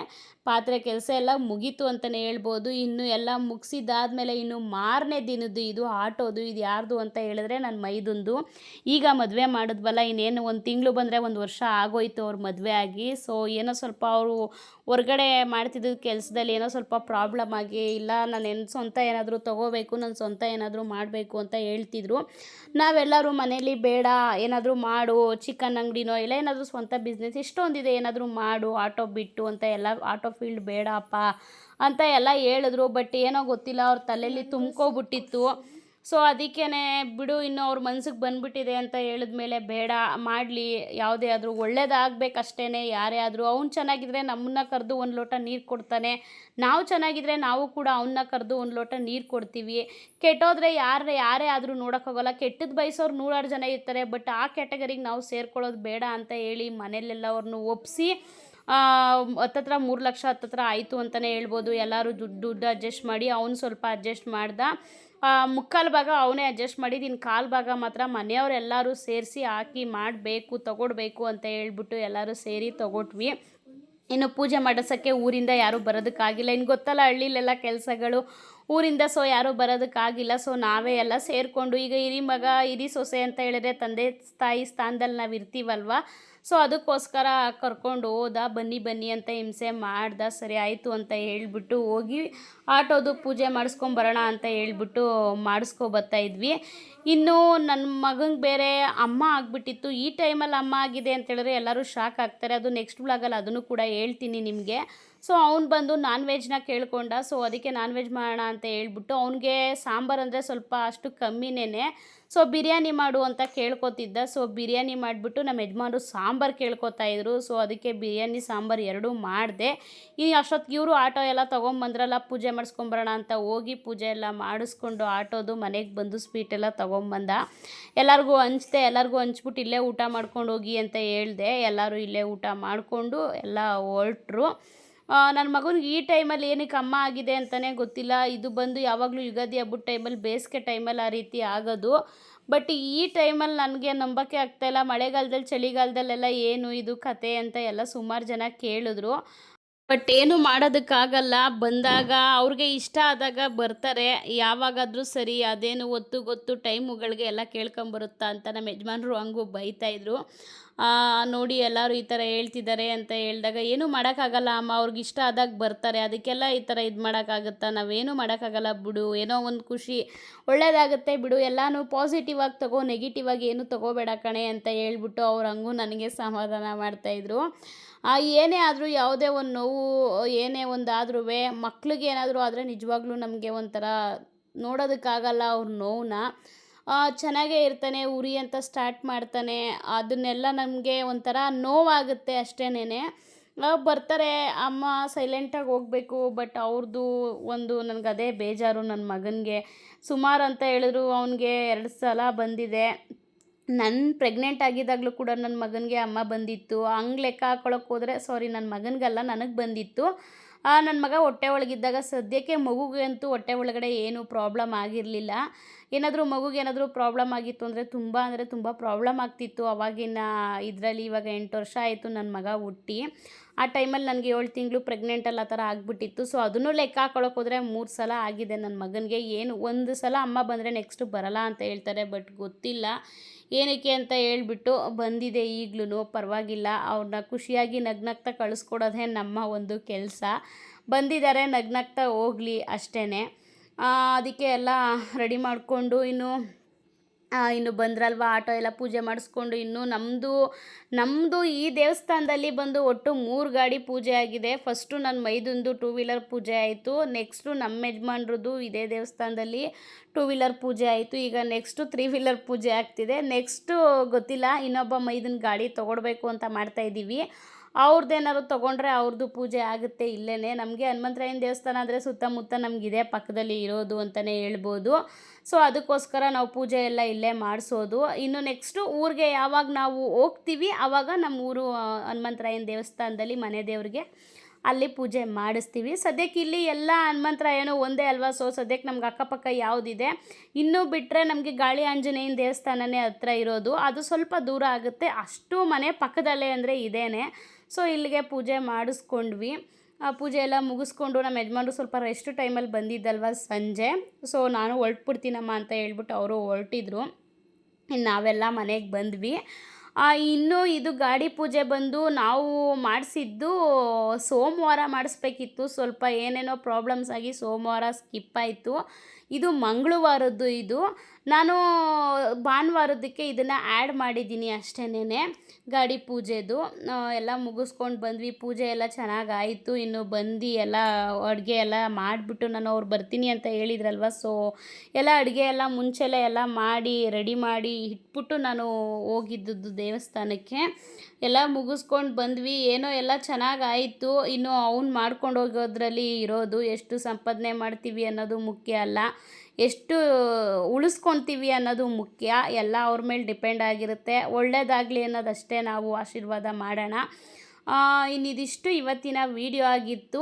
ಪಾತ್ರೆ ಕೆಲಸ ಎಲ್ಲ ಮುಗೀತು ಅಂತಲೇ ಹೇಳ್ಬೋದು. ಇನ್ನು ಎಲ್ಲ ಮುಗಿಸಿದಾದ್ಮೇಲೆ ಇನ್ನು ಮಾರನೇ ದಿನದ್ದು ಇದು ಆಟೋದು ಇದು ಯಾರ್ದು ಅಂತ ಹೇಳಿದ್ರೆ ನನ್ನ ಮೈದೊಂದು. ಈಗ ಮದುವೆ ಮಾಡಿದ್ವಲ್ಲ ಇನ್ನೇನು ಒಂದು ತಿಂಗಳು ಬಂದರೆ ಒಂದು ವರ್ಷ ಆಗೋಯ್ತು ಅವ್ರ ಮದುವೆ ಆಗಿ. ಸೊ ಏನೋ ಸ್ವಲ್ಪ ಅವರು ಹೊರಗಡೆ ಮಾಡ್ತಿದ್ದ ಕೆಲಸದಲ್ಲಿ ಏನೋ ಸ್ವಲ್ಪ ಪ್ರಾಬ್ಲಮ್ ಆಗಿ ಇಲ್ಲ ನಾನು ಏನು ಸ್ವಂತ ಏನಾದರೂ ತೊಗೋಬೇಕು ನಾನು ಸ್ವಂತ ಏನಾದರೂ ಮಾಡಬೇಕು ಅಂತ ಹೇಳ್ತಿದ್ರು. ನಾವೆಲ್ಲರೂ ಮನೇಲಿ ಬೇಡ ಏನಾದರೂ ಮಾಡು ಚಿಕನ್ ಅಂಗಡಿನೋ ಇಲ್ಲ ಏನಾದರೂ ಸ್ವಂತ ಬಿಸ್ನೆಸ್ ಇಷ್ಟೊಂದಿದೆ ಏನಾದರೂ ಮಾಡು ಆಟೋ ಬಿಟ್ಟು ಅಂತ ಎಲ್ಲ ಆಟೋ ಫೀಲ್ಡ್ ಬೇಡಪ್ಪ ಅಂತ ಎಲ್ಲ ಹೇಳಿದ್ರು. ಬಟ್ ಏನೋ ಗೊತ್ತಿಲ್ಲ, ಅವ್ರ ತಲೆಯಲ್ಲಿ ತುಂಬ್ಕೊಬಿಟ್ಟಿತ್ತು. ಸೊ ಅದಕ್ಕೇ ಬಿಡು ಇನ್ನು ಅವ್ರ ಮನ್ಸಿಗೆ ಬಂದ್ಬಿಟ್ಟಿದೆ ಅಂತ ಹೇಳಿದ ಮೇಲೆ ಬೇಡ, ಮಾಡಲಿ, ಯಾವುದೇ ಆದರೂ ಒಳ್ಳೇದಾಗಬೇಕಷ್ಟೇ ಯಾರೇ ಆದರೂ. ಅವ್ನು ಚೆನ್ನಾಗಿದ್ದರೆ ನಮ್ಮನ್ನ ಕರೆದು ಒಂದು ಲೋಟ ನೀರು ಕೊಡ್ತಾನೆ. ನಾವು ಚೆನ್ನಾಗಿದ್ದರೆ ನಾವು ಕೂಡ ಅವನ್ನ ಕರೆದು ಒಂದು ಲೋಟ ನೀರು ಕೊಡ್ತೀವಿ. ಕೆಟ್ಟೋದ್ರೆ ಯಾರು ಯಾರೇ ಆದರೂ ನೋಡೋಕ್ಕಾಗಲ್ಲ ಕೆಟ್ಟದ್ದು ಬಯಸೋರು ನೂರಾರು ಜನ ಇರ್ತಾರೆ ಬಟ್ ಆ ಕ್ಯಾಟಗರಿಗೆ ನಾವು ಸೇರ್ಕೊಳ್ಳೋದು ಬೇಡ ಅಂತ ಹೇಳಿ ಮನೆಯಲ್ಲೆಲ್ಲ ಅವ್ರನ್ನ ಒಪ್ಪಿಸಿ ಹತ್ತತ್ರ ಮೂರು ಲಕ್ಷ ಹತ್ತತ್ರ ಆಯಿತು ಅಂತಲೇ ಹೇಳ್ಬೋದು. ಎಲ್ಲರೂ ದುಡ್ಡು ದುಡ್ಡು ಅಡ್ಜಸ್ಟ್ ಮಾಡಿ, ಅವ್ನು ಸ್ವಲ್ಪ ಅಡ್ಜಸ್ಟ್ ಮಾಡ್ದ. ಮುಕ್ಕಾಲು ಭಾಗ ಅವನೇ ಅಡ್ಜಸ್ಟ್ ಮಾಡಿ ಕಾಲು ಭಾಗ ಮಾತ್ರ ಮನೆಯವರೆಲ್ಲರೂ ಸೇರಿಸಿ ಹಾಕಿ ಮಾಡಬೇಕು, ತಗೊಡ್ಬೇಕು ಅಂತ ಹೇಳ್ಬಿಟ್ಟು ಎಲ್ಲರೂ ಸೇರಿ ತೊಗೊಟ್ವಿ. ಇನ್ನು ಪೂಜೆ ಮಾಡಿಸೋಕ್ಕೆ ಊರಿಂದ ಯಾರೂ ಬರೋದಕ್ಕಾಗಿಲ್ಲ. ಇನ್ನು ಗೊತ್ತಲ್ಲ ಹಳ್ಳಿಲೆಲ್ಲ ಕೆಲಸಗಳು ಊರಿಂದ ಸೊ ಯಾರೂ ಬರೋದಕ್ಕಾಗಿಲ್ಲ. ಸೊ ನಾವೇ ಎಲ್ಲ ಸೇರಿಕೊಂಡು, ಈಗ ಹಿರಿ ಮಗ, ಹಿರಿ ಸೊಸೆ ಅಂತ ಹೇಳಿದ್ರೆ ತಂದೆ ತಾಯಿ ಸ್ಥಾನದಲ್ಲಿ ನಾವು ಇರ್ತೀವಲ್ವ ಸೊ ಅದಕ್ಕೋಸ್ಕರ ಕರ್ಕೊಂಡು ಹೋದ, ಬನ್ನಿ ಬನ್ನಿ ಅಂತ ಹಿಂಸೆ ಮಾಡ್ದ, ಸರಿ ಆಯಿತು ಅಂತ ಹೇಳ್ಬಿಟ್ಟು ಹೋಗಿ ಆಟೋದು ಪೂಜೆ ಮಾಡಿಸ್ಕೊಂಬರೋಣ ಅಂತ ಹೇಳ್ಬಿಟ್ಟು ಮಾಡಿಸ್ಕೊಬರ್ತಾ ಇದ್ವಿ. ಇನ್ನು ನನ್ನ ಮಗಂಗೆ ಬೇರೆ ಅಮ್ಮ ಆಗಿಬಿಟ್ಟಿತ್ತು. ಈ ಟೈಮಲ್ಲಿ ಅಮ್ಮ ಆಗಿದೆ ಅಂತೇಳಿದ್ರೆ ಎಲ್ಲರೂ ಶಾಕ್ ಆಗ್ತಾರೆ. ಅದು ನೆಕ್ಸ್ಟ್ ಬ್ಲಾಗಲ್ಲಿ ಅದನ್ನು ಕೂಡ ಹೇಳ್ತೀನಿ ನಿಮಗೆ. ಸೊ ಅವ್ನು ಬಂದು ನಾನ್ ವೆಜ್ನ ಕೇಳ್ಕೊಂಡ ಸೊ ಅದಕ್ಕೆ ನಾನ್ ವೆಜ್ ಮಾಡೋಣ ಅಂತ ಹೇಳ್ಬಿಟ್ಟು ಅವ್ನಿಗೆ ಸಾಂಬಾರು ಅಂದರೆ ಸ್ವಲ್ಪ ಅಷ್ಟು ಕಮ್ಮಿನೇ ಸೊ ಬಿರಿಯಾನಿ ಮಾಡು ಅಂತ ಕೇಳ್ಕೊತಿದ್ದ. ಸೊ ಬಿರಿಯಾನಿ ಮಾಡಿಬಿಟ್ಟು ನಮ್ಮ ಯಜಮಾನರು ಸಾಂಬಾರು ಕೇಳ್ಕೊತಾ ಇದ್ರು. ಸೊ ಅದಕ್ಕೆ ಬಿರಿಯಾನಿ, ಸಾಂಬಾರು ಎರಡೂ ಮಾಡಿದೆ. ಈ ಅಷ್ಟೊತ್ತಿಗೆ ಇವರು ಆಟೋ ಎಲ್ಲ ತೊಗೊಂಬಂದ್ರಲ್ಲ, ಪೂಜೆ ಮಾಡಿಸ್ಕೊಂಬರೋಣ ಅಂತ ಹೋಗಿ ಪೂಜೆ ಎಲ್ಲ ಮಾಡಿಸ್ಕೊಂಡು ಆಟೋದು ಮನೆಗೆ ಬಂದು ಸ್ವೀಟ್ ಎಲ್ಲ ತೊಗೊಂಬಂದ. ಎಲ್ಲರಿಗೂ ಹಂಚ್ದೆ, ಎಲ್ಲರಿಗೂ ಹಂಚ್ಬಿಟ್ಟು ಇಲ್ಲೇ ಊಟ ಮಾಡ್ಕೊಂಡು ಹೋಗಿ ಅಂತ ಹೇಳ್ದೆ. ಎಲ್ಲರೂ ಇಲ್ಲೇ ಊಟ ಮಾಡಿಕೊಂಡು ಎಲ್ಲ ಹೊರಟ್ರು. ನನ್ನ ಮಗನಿಗೆ ಈ ಟೈಮಲ್ಲಿ ಏನಕ್ಕೆ ಅಮ್ಮ ಆಗಿದೆ ಅಂತಲೇ ಗೊತ್ತಿಲ್ಲ. ಇದು ಬಂದು ಯಾವಾಗಲೂ ಯುಗಾದಿ ಹಬ್ಬದ ಟೈಮಲ್ಲಿ ಬೇಸಿಗೆ ಟೈಮಲ್ಲಿ ಆ ರೀತಿ ಆಗೋದು. ಬಟ್ ಈ ಟೈಮಲ್ಲಿ ನನಗೆ ನಂಬಕ್ಕೆ ಆಗ್ತಾಯಿಲ್ಲ ಮಳೆಗಾಲದಲ್ಲಿ, ಚಳಿಗಾಲದಲ್ಲೆಲ್ಲ ಏನು ಇದು ಕತೆ ಅಂತ ಎಲ್ಲ ಸುಮಾರು ಜನ ಕೇಳಿದ್ರು. ಬಟ್ ಏನು ಮಾಡೋದಕ್ಕಾಗಲ್ಲ. ಬಂದಾಗ ಅವ್ರಿಗೆ ಇಷ್ಟ ಆದಾಗ ಬರ್ತಾರೆ. ಯಾವಾಗಾದರೂ ಸರಿ ಅದೇನು ಒತ್ತು ಗೊತ್ತು ಟೈಮುಗಳಿಗೆ ಎಲ್ಲ ಕೇಳ್ಕೊಂಬರುತ್ತಾ ಅಂತ ನಮ್ಮ ಯಜಮಾನ್ರು ಹಂಗೂ ಬೈತಾಯಿದ್ರು ನೋಡಿ ಎಲ್ಲರೂ ಈ ಥರ ಹೇಳ್ತಿದ್ದಾರೆ ಅಂತ ಹೇಳಿದಾಗ, ಏನೂ ಮಾಡೋಕ್ಕಾಗಲ್ಲ ಅಮ್ಮ, ಅವ್ರಿಗೆ ಇಷ್ಟ ಆದಾಗ ಬರ್ತಾರೆ. ಅದಕ್ಕೆಲ್ಲ ಈ ಥರ ಇದು ಮಾಡೋಕ್ಕಾಗುತ್ತಾ? ನಾವೇನು ಮಾಡೋಕ್ಕಾಗಲ್ಲ ಬಿಡು. ಏನೋ ಒಂದು ಖುಷಿ ಒಳ್ಳೇದಾಗುತ್ತೆ ಬಿಡು. ಎಲ್ಲನೂ ಪಾಸಿಟಿವ್ ಆಗಿ ತಗೋ ನೆಗೆಟಿವ್ ಆಗಿ ಏನು ತಗೋಬೇಡ ಕಣೆ ಅಂತ ಹೇಳ್ಬಿಟ್ಟು ಅವ್ರು ಹಂಗೂ ನನಗೆ ಸಮಾಧಾನ ಮಾಡ್ತಾಯಿದ್ರು ಏನೇ ಆದರೂ ಯಾವುದೇ ಒಂದು ನೋವು, ಏನೇ ಒಂದು ಆದ್ರೂ ಮಕ್ಳಿಗೆ ಏನಾದರೂ ಆದರೆ ನಿಜವಾಗ್ಲೂ ನಮಗೆ ಒಂಥರ ನೋಡೋದಕ್ಕಾಗಲ್ಲ ಅವ್ರ ನೋವನ್ನ ಚೆನ್ನಾಗೇ ಇರ್ತಾನೆ, ಉರಿ ಅಂತ ಸ್ಟಾರ್ಟ್ ಮಾಡ್ತಾನೆ. ಅದನ್ನೆಲ್ಲ ನಮಗೆ ಒಂಥರ ನೋವಾಗುತ್ತೆ ಅಷ್ಟೇನೆ ಬರ್ತಾರೆ, ಅಮ್ಮ ಸೈಲೆಂಟಾಗಿ ಹೋಗಬೇಕು ಬಟ್ ಅವ್ರದ್ದು ಒಂದು ನನಗೆ ಅದೇ ಬೇಜಾರು ನನ್ನ ಮಗನಿಗೆ. ಸುಮಾರು ಅಂತ ಹೇಳಿದ್ರು, ಅವನಿಗೆ ಎರಡು ಸಲ ಬಂದಿದೆ. ನನ್ನ ಪ್ರೆಗ್ನೆಂಟ್ ಆಗಿದ್ದಾಗಲೂ ಕೂಡ ನನ್ನ ಮಗನಿಗೆ ಅಮ್ಮ ಬಂದಿತ್ತು. ಹಂಗೆ ಲೆಕ್ಕ ಹಾಕೊಳಕ್ಕೆ ಹೋದರೆ ಸಾರಿ ನನ್ನ ಮಗನಿಗಲ್ಲ, ನನಗೆ ಬಂದಿತ್ತು. ನನ್ನ ಮಗ ಹೊಟ್ಟೆ ಒಳಗಿದ್ದಾಗ ಸದ್ಯಕ್ಕೆ ಮಗುಗೆ ಅಂತೂ ಹೊಟ್ಟೆ ಒಳಗಡೆ ಏನೂ ಪ್ರಾಬ್ಲಮ್ ಆಗಿರಲಿಲ್ಲ. ಏನಾದರೂ ಮಗುಗೆ ಏನಾದರೂ ಪ್ರಾಬ್ಲಮ್ ಆಗಿತ್ತು ಅಂದರೆ ತುಂಬ ಅಂದರೆ ತುಂಬ ಪ್ರಾಬ್ಲಮ್ ಆಗ್ತಿತ್ತು ಅವಾಗಿನ ಇದರಲ್ಲಿ. ಇವಾಗ ಎಂಟು ವರ್ಷ ಆಯಿತು ನನ್ನ ಮಗ ಹುಟ್ಟಿ. ಆ ಟೈಮಲ್ಲಿ ನನಗೆ ಏಳು ತಿಂಗಳು ಪ್ರೆಗ್ನೆಂಟಲ್ಲಿ ಆ ಥರ ಆಗಿಬಿಟ್ಟಿತ್ತು. ಸೊ ಅದನ್ನು ಲೆಕ್ಕ ಹಾಕೊಳಕ್ಕೆ ಹೋದರೆ ಮೂರು ಸಲ ಆಗಿದೆ ನನ್ನ ಮಗನಿಗೆ. ಏನು, ಒಂದು ಸಲ ಅಮ್ಮ ಬಂದರೆ ನೆಕ್ಸ್ಟು ಬರಲ್ಲ ಅಂತ ಹೇಳ್ತಾರೆ ಬಟ್ ಗೊತ್ತಿಲ್ಲ. ಏನಕ್ಕೆ ಅಂತ ಹೇಳ್ಬಿಟ್ಟು ಬಂದಿದೆ ಈಗ್ಲೂ ಪರವಾಗಿಲ್ಲ. ಅವ್ರನ್ನ ಖುಷಿಯಾಗಿ ನಗ್ನಗ್ತಾ ಕಳಿಸ್ಕೊಡೋದೇ ನಮ್ಮ ಒಂದು ಕೆಲಸ. ಬಂದಿದ್ದಾರೆ, ನಗ್ನಗ್ತಾ ಹೋಗಲಿ ಅಷ್ಟೇ ಅದಕ್ಕೆ ಎಲ್ಲ ರೆಡಿ ಮಾಡಿಕೊಂಡು ಇನ್ನು ಇನ್ನು ಬಂದ್ರಲ್ವ ಆಟೋ ಎಲ್ಲ ಪೂಜೆ ಮಾಡಿಸ್ಕೊಂಡು ಇನ್ನು ನಮ್ಮದು ನಮ್ಮದು ಈ ದೇವಸ್ಥಾನದಲ್ಲಿ ಬಂದು ಒಟ್ಟು ಮೂರು ಗಾಡಿ ಪೂಜೆ ಆಗಿದೆ. ಫಸ್ಟು ನನ್ನ ಮೈದುಂದು ಟೂ ವೀಲರ್ ಪೂಜೆ ಆಯಿತು. ನೆಕ್ಸ್ಟು ನಮ್ಮ ಯಜಮಾನ್ರದ್ದು ಇದೇ ದೇವಸ್ಥಾನದಲ್ಲಿ ಟೂ ವೀಲರ್ ಪೂಜೆ ಆಯಿತು. ಈಗ ನೆಕ್ಸ್ಟು ತ್ರೀ ವೀಲರ್ ಪೂಜೆ ಆಗ್ತಿದೆ. ನೆಕ್ಸ್ಟು ಗೊತ್ತಿಲ್ಲ, ಇನ್ನೊಬ್ಬ ಮೈದನ ಗಾಡಿ ತೊಗೊಡ್ಬೇಕು ಅಂತ ಮಾಡ್ತಾ ಇದ್ದೀವಿ ಅವ್ರದ್ದೇನಾದ್ರು ತೊಗೊಂಡ್ರೆ ಅವ್ರದ್ದು ಪೂಜೆ ಆಗುತ್ತೆ ಇಲ್ಲೇ ನಮಗೆ ಹನುಮಂತರಾಯನ ದೇವಸ್ಥಾನ ಅಂದರೆ ಸುತ್ತಮುತ್ತ ನಮಗಿದೆ ಪಕ್ಕದಲ್ಲಿ ಇರೋದು ಅಂತಲೇ ಹೇಳ್ಬೋದು. ಸೊ ಅದಕ್ಕೋಸ್ಕರ ನಾವು ಪೂಜೆ ಎಲ್ಲ ಇಲ್ಲೇ ಮಾಡಿಸೋದು. ಇನ್ನು ನೆಕ್ಸ್ಟು ಊರಿಗೆ ಯಾವಾಗ ನಾವು ಹೋಗ್ತೀವಿ ಆವಾಗ ನಮ್ಮ ಊರು ಹನುಮಂತರಾಯನ ದೇವಸ್ಥಾನದಲ್ಲಿ ಮನೆ ದೇವ್ರಿಗೆ ಅಲ್ಲಿ ಪೂಜೆ ಮಾಡಿಸ್ತೀವಿ. ಸದ್ಯಕ್ಕೆ ಇಲ್ಲಿ ಎಲ್ಲ ಹನುಮಂತರಾಯನು ಒಂದೇ ಅಲ್ವಾ? ಸೊ ಸದ್ಯಕ್ಕೆ ನಮ್ಗೆ ಅಕ್ಕಪಕ್ಕ ಯಾವುದಿದೆ? ಇನ್ನೂ ಬಿಟ್ಟರೆ ನಮಗೆ ಗಾಳಿ ಆಂಜನೇಯನ ದೇವಸ್ಥಾನನೇ ಹತ್ರ ಇರೋದು. ಅದು ಸ್ವಲ್ಪ ದೂರ ಆಗುತ್ತೆ. ಅಷ್ಟು ಮನೆ ಪಕ್ಕದಲ್ಲೇ ಅಂದರೆ ಇದೇನೆ. ಸೊ ಇಲ್ಲಿಗೆ ಪೂಜೆ ಮಾಡಿಸ್ಕೊಂಡ್ವಿ. ಆ ಪೂಜೆ ಎಲ್ಲ ಮುಗಿಸ್ಕೊಂಡು ನಮ್ಮ ಯಜಮಾನ್ರು ಸ್ವಲ್ಪ ರೆಸ್ಟ್ ಟೈಮಲ್ಲಿ ಬಂದಿದ್ದಲ್ವ ಸಂಜೆ. ಸೊ ನಾನು ಹೊರಟ್ಬಿಡ್ತೀನಮ್ಮ ಅಂತ ಹೇಳ್ಬಿಟ್ಟು ಅವರು ಹೊರಟಿದ್ರು. ಇನ್ನು ನಾವೆಲ್ಲ ಮನೆಗೆ ಬಂದ್ವಿ. ಇನ್ನು ಇದು ಗಾಡಿ ಪೂಜೆ ಬಂದು ನಾವು ಮಾಡಿಸಿದ್ದು ಸೋಮವಾರ ಮಾಡಿಸ್ಬೇಕಿತ್ತು. ಸ್ವಲ್ಪ ಏನೇನೋ ಪ್ರಾಬ್ಲಮ್ಸ್ ಆಗಿ ಸೋಮವಾರ ಸ್ಕಿಪ್ ಆಯಿತು. ಇದು ಮಂಗಳವಾರದ್ದು ಇದು. ನಾನು ಭಾನುವಾರದಕ್ಕೆ ಇದನ್ನು ಆ್ಯಡ್ ಮಾಡಿದ್ದೀನಿ ಅಷ್ಟೇನೆ ಗಾಡಿ ಪೂಜೆದು. ಎಲ್ಲ ಮುಗಿಸ್ಕೊಂಡು ಬಂದ್ವಿ. ಪೂಜೆ ಎಲ್ಲ ಚೆನ್ನಾಗಾಯಿತು. ಇನ್ನು ಬಂದು ಎಲ್ಲ ಅಡುಗೆ ಎಲ್ಲ ಮಾಡಿಬಿಟ್ಟು ನಾನು ಅವ್ರು ಬರ್ತೀನಿ ಅಂತ ಹೇಳಿದ್ರಲ್ವ ಸೊ ಎಲ್ಲ ಅಡುಗೆ ಎಲ್ಲ ಮುಂಚೆಲೆ ಎಲ್ಲ ಮಾಡಿ ರೆಡಿ ಮಾಡಿ ಇಟ್ಬಿಟ್ಟು ನಾನು ಹೋಗಿದ್ದದ್ದು ದೇವಸ್ಥಾನಕ್ಕೆ. ಎಲ್ಲ ಮುಗಿಸ್ಕೊಂಡು ಬಂದ್ವಿ. ಏನೋ ಎಲ್ಲ ಚೆನ್ನಾಗಾಯಿತು. ಇನ್ನು ಅವ್ನು ಮಾಡ್ಕೊಂಡು ಹೋಗೋದ್ರಲ್ಲಿ ಇರೋದು ಎಷ್ಟು ಸಂಪಾದನೆ ಮಾಡ್ತೀವಿ ಅನ್ನೋದು ಮುಖ್ಯ ಅಲ್ಲ. ಎಷ್ಟು ಉಳಿಸ್ಕೊತೀವಿ ಅನ್ನೋದು ಮುಖ್ಯ. ಎಲ್ಲ ಅವ್ರ ಮೇಲೆ ಡಿಪೆಂಡ್ ಆಗಿರುತ್ತೆ. ಒಳ್ಳೇದಾಗಲಿ ಅನ್ನೋದಷ್ಟೇ ನಾವು ಆಶೀರ್ವಾದ ಮಾಡೋಣ. ಇನ್ನಿದಿಷ್ಟು ಇವತ್ತಿನ ವಿಡಿಯೋ ಆಗಿತ್ತು.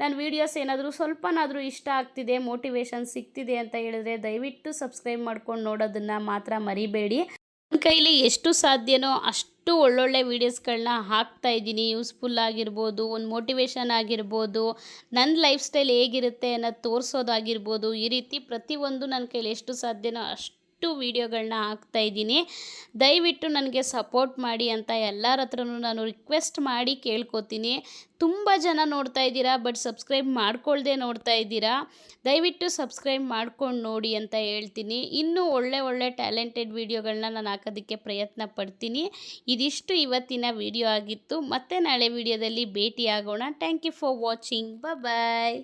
ನನ್ನ ವೀಡಿಯೋಸ್ ಏನಾದರೂ ಸ್ವಲ್ಪನಾದರೂ ಇಷ್ಟ ಆಗ್ತಿದೆ, ಮೋಟಿವೇಶನ್ ಸಿಗ್ತಿದೆ ಅಂತ ಹೇಳಿದ್ರೆ ದಯವಿಟ್ಟು ಸಬ್ಸ್ಕ್ರೈಬ್ ಮಾಡ್ಕೊಂಡು ನೋಡೋದನ್ನು ಮಾತ್ರ ಮರಿಬೇಡಿ. ನನ್ನ ಕೈಲಿ ಎಷ್ಟು ಸಾಧ್ಯನೋ ಅಷ್ಟು ಒಳ್ಳೊಳ್ಳೆ ವೀಡಿಯೋಸ್ಗಳನ್ನ ಹಾಕ್ತಾ ಇದ್ದೀನಿ. ಯೂಸ್ಫುಲ್ ಆಗಿರ್ಬೋದು, ಒಂದು ಮೋಟಿವೇಶನ್ ಆಗಿರ್ಬೋದು ನನ್ನ ಲೈಫ್ ಸ್ಟೈಲ್ ಹೇಗಿರುತ್ತೆ ಅನ್ನೋದು ತೋರಿಸೋದಾಗಿರ್ಬೋದು ಈ ರೀತಿ ಪ್ರತಿಯೊಂದು ನನ್ನ ಕೈಲಿ ಎಷ್ಟು ಸಾಧ್ಯನೋ ಅಷ್ಟು ವೀಡಿಯೋಗಳನ್ನ ಹಾಕ್ತಾ ಇದ್ದೀನಿ. ದಯವಿಟ್ಟು ನನಗೆ ಸಪೋರ್ಟ್ ಮಾಡಿ ಅಂತ ಎಲ್ಲರ ಹತ್ರನೂ ನಾನು ರಿಕ್ವೆಸ್ಟ್ ಮಾಡಿ ಕೇಳ್ಕೊತೀನಿ. ತುಂಬ ಜನ ನೋಡ್ತಾ ಇದ್ದೀರಾ, ಬಟ್ ಸಬ್ಸ್ಕ್ರೈಬ್ ಮಾಡ್ಕೊಳ್ಳದೆ ನೋಡ್ತಾ ಇದ್ದೀರಾ? ದಯವಿಟ್ಟು ಸಬ್ಸ್ಕ್ರೈಬ್ ಮಾಡ್ಕೊಂಡು ನೋಡಿ ಅಂತ ಹೇಳ್ತೀನಿ. ಇನ್ನೂ ಒಳ್ಳೆ ಒಳ್ಳೆ ಟ್ಯಾಲೆಂಟೆಡ್ ವೀಡಿಯೋಗಳನ್ನ ನಾನು ಹಾಕೋದಕ್ಕೆ ಪ್ರಯತ್ನ ಪಡ್ತೀನಿ. ಇದಿಷ್ಟು ಇವತ್ತಿನ ವಿಡಿಯೋ ಆಗಿತ್ತು. ಮತ್ತೆ ನಾಳೆ ವಿಡಿಯೋದಲ್ಲಿ ಭೇಟಿಯಾಗೋಣ. Thank you for watching. Bye